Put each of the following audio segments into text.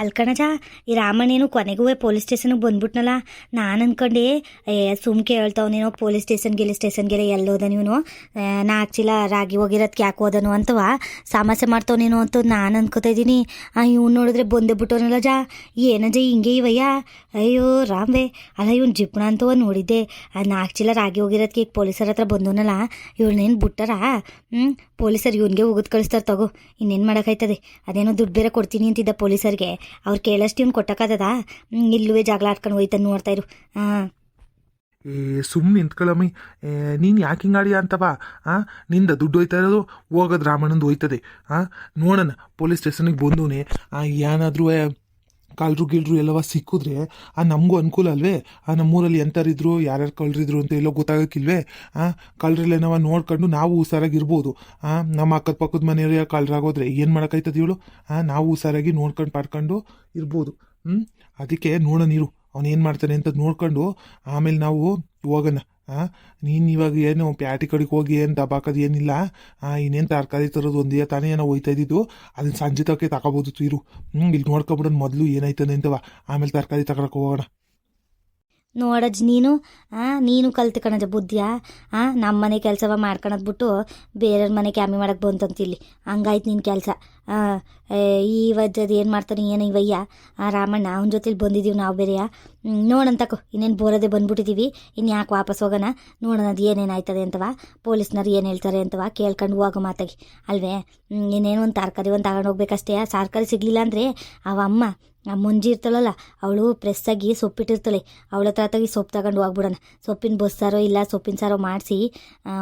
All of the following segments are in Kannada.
ಅಲ್ಕಣಜ, ಈ ರಾಮಣ್ಣೇನು ಕೊನೆಗೂ ಪೊಲೀಸ್ ಸ್ಟೇಷನ್ಗೆ ಬಂದ್ಬಿಟ್ನಲ್ಲ? ನಾನು ಅನ್ಕೊಂಡೆ, ಏ ಸುಮ್ಕೆ ಹೇಳ್ತಾವನೇನೋ ಪೊಲೀಸ್ ಸ್ಟೇಷನ್ಗೆಲ್ಲ ಸ್ಟೇಷನ್ಗೆಲ್ಲ ಎಲ್ಲೋದ ಇವನು ನಾಲ್ಕು ಚೀಲ ರಾಗಿ ಹೋಗಿರೋದಕ್ಕೆ ಯಾಕೆ ಹೋದನು ಅಂತವ? ಸಮಸ್ಯೆ ಮಾಡ್ತಾವನೇನೋ ಅಂತ ನಾನು ಅನ್ಕೋತಾ ಇದ್ದೀನಿ. ಇವ್ನು ನೋಡಿದ್ರೆ ಬಂದೇ ಬಿಟ್ಟವನಲ್ಲ ಜಾ? ಏನಜ ಹಿಂಗೆ ಇವಯ್ಯ ಅಯ್ಯೋ, ರಾಮ್ವೆ, ಅಲ್ಲ ಇವ್ನು ಜಿಪ್ಣ ಅಂತವ ನೋಡಿದ್ದೆ. ನಾಲ್ಕು ಚೀಲ ರಾಗಿ ಹೋಗಿರೋದಕ್ಕೆ ಈಗ ಪೊಲೀಸರ ಹತ್ರ ಬಂದವನಲ್ಲ, ಇವಳನ್ನೇನು ಬಿಟ್ಟಾರ? ಹ್ಞೂ ಪೊಲೀಸರು ಇವನಿಗೆ ಹೋಗೋದು ಕಳಿಸ್ತಾರೆ ತಗೋ, ಇನ್ನೇನು ಮಾಡೋಕ್ಕಾಯ್ತದೆ? ಅದೇನೋ ದುಡ್ಡು ಬೇರೆ ಕೊಡ್ತೀನಿ ಅಂತಿದ್ದ ಪೊಲೀಸರಿಗೆ. ಅವ್ರು ಕೇಳಷ್ಟು ಇವ್ನು ಕೊಟ್ಟಕ್ಕಾಗದ ಇಲ್ಲುವೆ ಜಗಳ ಆಡ್ಕೊಂಡು ಹೋಯ್ತಾನೆ ನೋಡ್ತಾ ಇರು. ಹಾಂ ಏ ಸುಮ್ಮನೆ ನಿಂತ್ಕೊಳ್ಳಮ್ಮಿ ನೀನು ಯಾಕೆ ಹಿಂಗಾಡಿಯ ಅಂತವ ಆ, ನಿಂದ ದುಡ್ಡು ಹೋಯ್ತಾ ಇರೋದು ಹೋಗೋದು ರಾಮಣ್ಣಂದು ಹೋಯ್ತದೆ. ಹಾಂ ನೋಡೋಣ, ಪೊಲೀಸ್ ಸ್ಟೇಷನಿಗೆ ಬಂದವನೇ ಏನಾದರೂ ಕಾಲ್ರು ಗಿಳ್ರು ಎಲ್ಲವ ಸಿಕ್ಕಿದ್ರೆ ಆ ನಮಗೂ ಅನುಕೂಲ ಅಲ್ವೇ? ಆ ನಮ್ಮೂರಲ್ಲಿ ಎಂಥರಿದ್ರು ಯಾರ್ಯಾರು ಕಳ್ಳರಿದ್ರು ಅಂತ ಎಲ್ಲೋ ಗೊತ್ತಾಗಕ್ಕಿಲ್ವೇ? ಆ ಕಳ್ಳರಲ್ಲೇನವ ನಾವು ನೋಡ್ಕೊಂಡು ನಾವು ಹುಷಾರಾಗಿರ್ಬೋದು. ಹಾಂ ನಮ್ಮ ಅಕ್ಕದ ಪಕ್ಕದ ಮನೆಯವ್ರ ಕಳ್ಳರಾಗೋದ್ರೆ ಏನು ಮಾಡೋಕ್ಕಾಯ್ತದ ಇವಳು? ಹಾಂ ನಾವು ಹುಷಾರಾಗಿ ನೋಡ್ಕೊಂಡು ಪಾಡ್ಕೊಂಡು ಇರ್ಬೋದು. ಹ್ಞೂ ಅದಕ್ಕೆ ನೋಡೋಣ ನೀರು. ಅವನು ಏನು ಮಾಡ್ತಾನೆ ಅಂತ ನೋಡ್ಕೊಂಡು ಆಮೇಲೆ ನಾವು ಹೋಗೋಣ. ಹಾಂ ನೀನು ಇವಾಗ ಏನು ಪ್ಯಾಟಿ ಕಡೆಗೆ ಹೋಗಿ ಏನು ದಬಾಕೋದು ಏನಿಲ್ಲ. ಇನ್ನೇನು ತರಕಾರಿ ತರೋದು ಒಂದೇ ತಾನೇ ಏನೋ ಹೋಯ್ತಾ ಇದ್ದಿದ್ದು. ಅದನ್ನ ಸಂಜೆ ತಕ್ಕೆ ತಗೋಬೋದು ತೀರು ಹ್ಞೂ ಇಲ್ಲಿ ನೋಡ್ಕೊಬಿಡೋಣ ಮೊದಲು ಏನಾಯ್ತಾನೆ ಅಂತವ. ಆಮೇಲೆ ತರಕಾರಿ ತಗೊಳಕ್ಕೆ ಹೋಗೋಣ. ನೋಡಜ್ಜಿ, ನೀನು? ಆ, ನೀನು ಕಲ್ತು ಕಣಜ ಬುದ್ಧಿಯ? ಆ ನಮ್ಮ ಮನೆ ಕೆಲಸವ ಮಾಡ್ಕೊಳದ್ ಬಿಟ್ಟು ಬೇರೆಯವ್ರ ಮನೆ ಕ್ಯಾಮಿ ಮಾಡಕ್ಕೆ ಬಂತಂತಿಲ್ಲಿ. ಹಂಗಾಯ್ತು ನಿನ್ನ ಕೆಲಸ. ಈ ವಜ್ಜದ ಏನು ಮಾಡ್ತಾನೆ ಏನು ಇವಯ್ಯ ಆ, ರಾಮಣ್ಣ, ಅವನ ಜೊತೆಲಿ ಬಂದಿದ್ದೀವಿ ನಾವು ಬೇರೆಯ. ನೋಡಂತಕೋ ಇನ್ನೇನು ಬೋರದೆ ಬಂದ್ಬಿಟ್ಟಿದ್ದೀವಿ ಇನ್ನು ಯಾಕೆ ವಾಪಸ್ ಹೋಗೋಣ? ನೋಡೋಣ ಅದು ಏನೇನು ಆಯ್ತದೆ ಅಂತವ? ಪೊಲೀಸ್ನವ್ರು ಏನು ಹೇಳ್ತಾರೆ ಅಂತವ? ಕೇಳ್ಕೊಂಡು ಹೋಗೋ ಮಾತಾಗಿ. ಅಲ್ವೇ? ಇನ್ನೇನು ಒಂದು ತರಕಾರಿ ಒಂದು ತಗೊಂಡು ಹೋಗ್ಬೇಕಷ್ಟೇ. ತರಕಾರಿ ಸಿಗಲಿಲ್ಲ ಅಂದರೆ ಅವ ಅಮ್ಮ ಆ ಮುಂಜಿ ಇರ್ತಾಳಲ್ಲ, ಅವಳು ಪ್ರೆಸ್ಸಾಗಿ ಸೊಪ್ಪಿಟ್ಟಿರ್ತಾಳೆ. ಅವಳ ಹತ್ರ ತಗಿ ಸೊಪ್ಪು ತಗೊಂಡು ಹೋಗ್ಬಿಡೋಣ. ಸೊಪ್ಪಿನ ಬಸ್ಸಾರೋ ಇಲ್ಲ ಸೊಪ್ಪಿನ ಸಾರೋ ಮಾಡಿಸಿ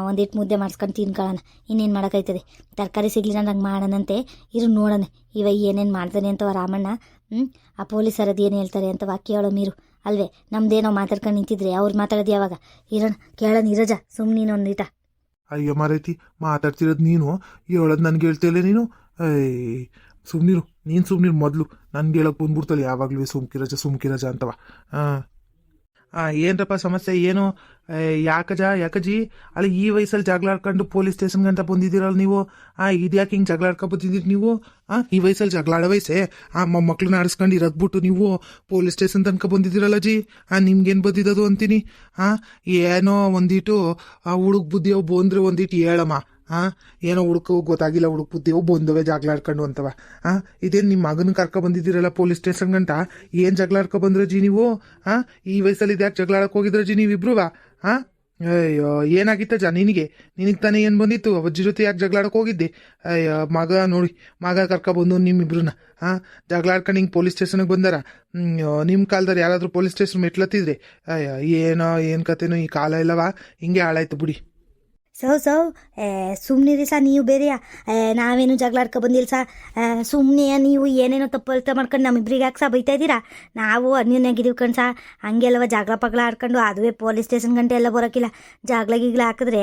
ಒಂದಿಟ್ಟು ಮುದ್ದೆ ಮಾಡಿಸ್ಕೊಂಡು ತಿನ್ಕೊಳ್ಳೋಣ. ಇನ್ನೇನು ಮಾಡೋಕ್ಕಾಯ್ತದೆ? ತರಕಾರಿ ಸಿಗ್ಲಿಲ್ಲ ನಂಗೆ ಮಾಡೋಣಂತೆ. ಇರು ನೋಡೋಣ. ಇವ ಏನೇನು ಮಾಡ್ತಾನೆ ಅಂತವ ರಾಮಣ್ಣ ಹ್ಞೂ ಆ ಪೊಲೀಸರದು ಏನು ಹೇಳ್ತಾರೆ ಅಂತವ ಕೇಳೋ ಮೀರು. ಅಲ್ವೇ ನಮ್ದೇನೋ ಮಾತಾಡ್ಕೊಂಡು ನಿಂತಿದ್ರೆ ಅವ್ರು ಮಾತಾಡೋದು ಯಾವಾಗ? ಇರೋಣ, ಕೇಳೋಣ ಇರಜ ಸುಮ್ಮನೆ ಒಂದಿಟ ಅಯ್ಯೋ ಮಾರೈತಿ, ಮಾತಾಡ್ತಿರೋದು ನೀನು? ಹೇಳೋದು ನನಗೆ ಹೇಳ್ತಿಲ್ಲ ನೀನು? ಸುಮ್ನಿರು, ನೀನು ಸುಮ್ನಿರು ಮೊದಲು. ನನ್ಗೆ ಹೇಳಕ್ ಬಂದ್ಬಿಡ್ತಲ್ಲ, ಯಾವಾಗಲೂ ಸುಮ್ಕಿರಜ ಸುಮ್ಕಿರಜ ಅಂತವ. ಹಾಂ ಹಾಂ ಏನರಪ್ಪ ಸಮಸ್ಯೆ, ಏನು? ಯಾಕಜ, ಯಾಕಜಿ? ಅಲ್ಲ ಈ ವಯಸ್ಸಲ್ಲಿ ಜಗಳ ಆಡ್ಕೊಂಡು ಪೊಲೀಸ್ ಸ್ಟೇಷನ್ಗೆ ಅಂತ ಬಂದಿದ್ದೀರಲ್ಲ ನೀವು? ಆ, ಇದ್ಯಾಕೆ ಹಿಂಗೆ ಜಗಳ ಆಡ್ಕೊ ಬಂದಿದ್ದೀರಿ ನೀವು? ಆ, ಈ ವಯಸ್ಸಲ್ಲಿ ಜಗಳ ಆಡೋ ವಯಸ್ಸೇ? ಆ ಮೊಮ್ಮಕ್ಳನ್ನ ಆಡಿಸ್ಕೊಂಡು ಇರದ್ಬಿಟ್ಟು ನೀವು ಪೊಲೀಸ್ ಸ್ಟೇಷನ್ ತನಕ ಬಂದಿದ್ದೀರಲ್ಲ ಜಿ? ಆ, ನಿಮ್ಗೇನು ಬಂದಿದ್ದು ಅಂತೀನಿ? ಆ, ಏನೋ ಒಂದಿಟ್ಟು ಆ, ಹುಡುಗ ಬುದ್ಧಿ ಒಬ್ಬ ಅಂದರೆ ಒಂದಿಟ್ಟು ಹೇಳಮ್ಮ. ಆ? ಏನೋ ಹುಡುಕ ಗೊತ್ತಾಗಿಲ್ಲ ಹುಡುಕ್ ಬುದ್ಧಿ ಬಂದವೆ ಜಗಳ ಆಡ್ಕೊಂಡು ಅಂತವ. ಆ? ಇದೇನು ನಿಮ್ಮ ಮಗನ ಕರ್ಕೊ ಬಂದಿದ್ದೀರಲ್ಲ ಪೊಲೀಸ್ ಸ್ಟೇಷನ್ ಗಂಟ? ಏನು ಜಗಳ ಆಡ್ಕೊ ಬಂದ್ರ ಜಿ ನೀವು? ಆ? ಈ ವಯಸ್ಸಲ್ಲಿ ಇದ್ಯಾಕೆ ಜಗಳ ಹೋಗಿದ್ರೆ ಜಿ ನೀವಿಬ್ರು ಆ? ಅಯ್ಯೋ ಏನಾಗಿತ್ತ ಜ ನಿನಗೆ? ನಿನಗೆ ತಾನೇ ಏನು ಬಂದಿತ್ತು? ಅಜ್ಜಿ ಜೊತೆ ಯಾಕೆ ಜಗಳಾಡಕ್ಕೆ ಹೋಗಿದ್ದೆ? ಅಯ್ಯೋ, ಮಗ ನೋಡಿ, ಮಗ ಕರ್ಕೊ ಬಂದು ನಿಮ್ಮಿಬ್ರನ್ನ ಆ? ಜಗಳ ಆಡ್ಕೊಂಡು ಹಿಂಗೆ ಪೊಲೀಸ್ ಸ್ಟೇಷನ್ಗೆ ಬಂದಾರ? ನಿಮ್ಮ ಕಾಲದಲ್ಲಿ ಯಾರಾದರೂ ಪೊಲೀಸ್ ಸ್ಟೇಷನ್ ಮೆಟ್ಲತ್ತಿದ್ರೆ? ಅಯ್ಯೋ, ಏನೋ, ಏನು ಕತೆನೋ, ಈ ಕಾಲ ಇಲ್ಲವಾ? ಹಿಂಗೆ ಹಾಳಾಯ್ತು ಬಿಡಿ. ಸೌ ಸೌ ಸುಮ್ಮನಿರಿ ಸಾ ನೀವು ಬೇರೆಯ ಏ, ನಾವೇನು ಜಗಳಾಡ್ಕೊ ಬಂದಿಲ್ಲ ಸಾ. ಸುಮ್ಮನೆ ನೀವು ಏನೇನೋ ತಪ್ಪು ಅರ್ಥ ಮಾಡ್ಕೊಂಡು ನಮ್ಮಿಬ್ರಿಗೆ ಯಾಕೆ ಸಾ ಬೈತಾ ಇದ್ದೀರಾ? ನಾವು ಅನ್ಯನಾಗಿದ್ದೀವಿ ಕಣ್ ಸಾ. ಹಂಗೆಲ್ಲವ ಜಗಳ ಪಗಳ ಆಡ್ಕೊಂಡು ಅದುವೇ ಪೊಲೀಸ್ ಸ್ಟೇಷನ್ ಗಂಟೆ ಎಲ್ಲ ಬರೋಕ್ಕಿಲ್ಲ ಜಗಳ ಗಿಗ್ಲ ಹಾಕಿದ್ರೆ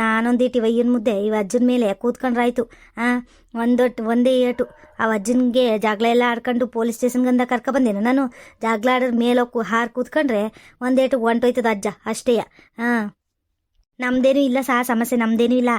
ನಾನೊಂದಿಟ್ಟು ಇವ ಮುದ್ದೆ ಇವ ಅಜ್ಜನ ಮೇಲೆ ಕೂತ್ಕೊಂಡ್ರಾಯ್ತು. ಹಾಂ ಒಂದೊಟ್ಟು ಒಂದೇ ಏಟು. ಆ ಅಜ್ಜನಿಗೆ ಜಗಳ ಎಲ್ಲ ಆಡ್ಕೊಂಡು ಪೊಲೀಸ್ ಸ್ಟೇಷನ್ಗಂದ ಕರ್ಕೊ ಬಂದೇನು? ನಾನು ಜಗಳ ಆಡೋರ್ ಮೇಲೆ ಹಾರು ಕೂತ್ಕೊಂಡ್ರೆ ಒಂದೇಟು ಹೊಂಟೋಯ್ತದ ಅಜ್ಜ ಅಷ್ಟೇಯ. ಹಾಂ ನಮ್ದೇನು ಇಲ್ಲ ಸಾ, ಸಮಸ್ಯೆ ನಮ್ದೇನು ಇಲ್ಲ.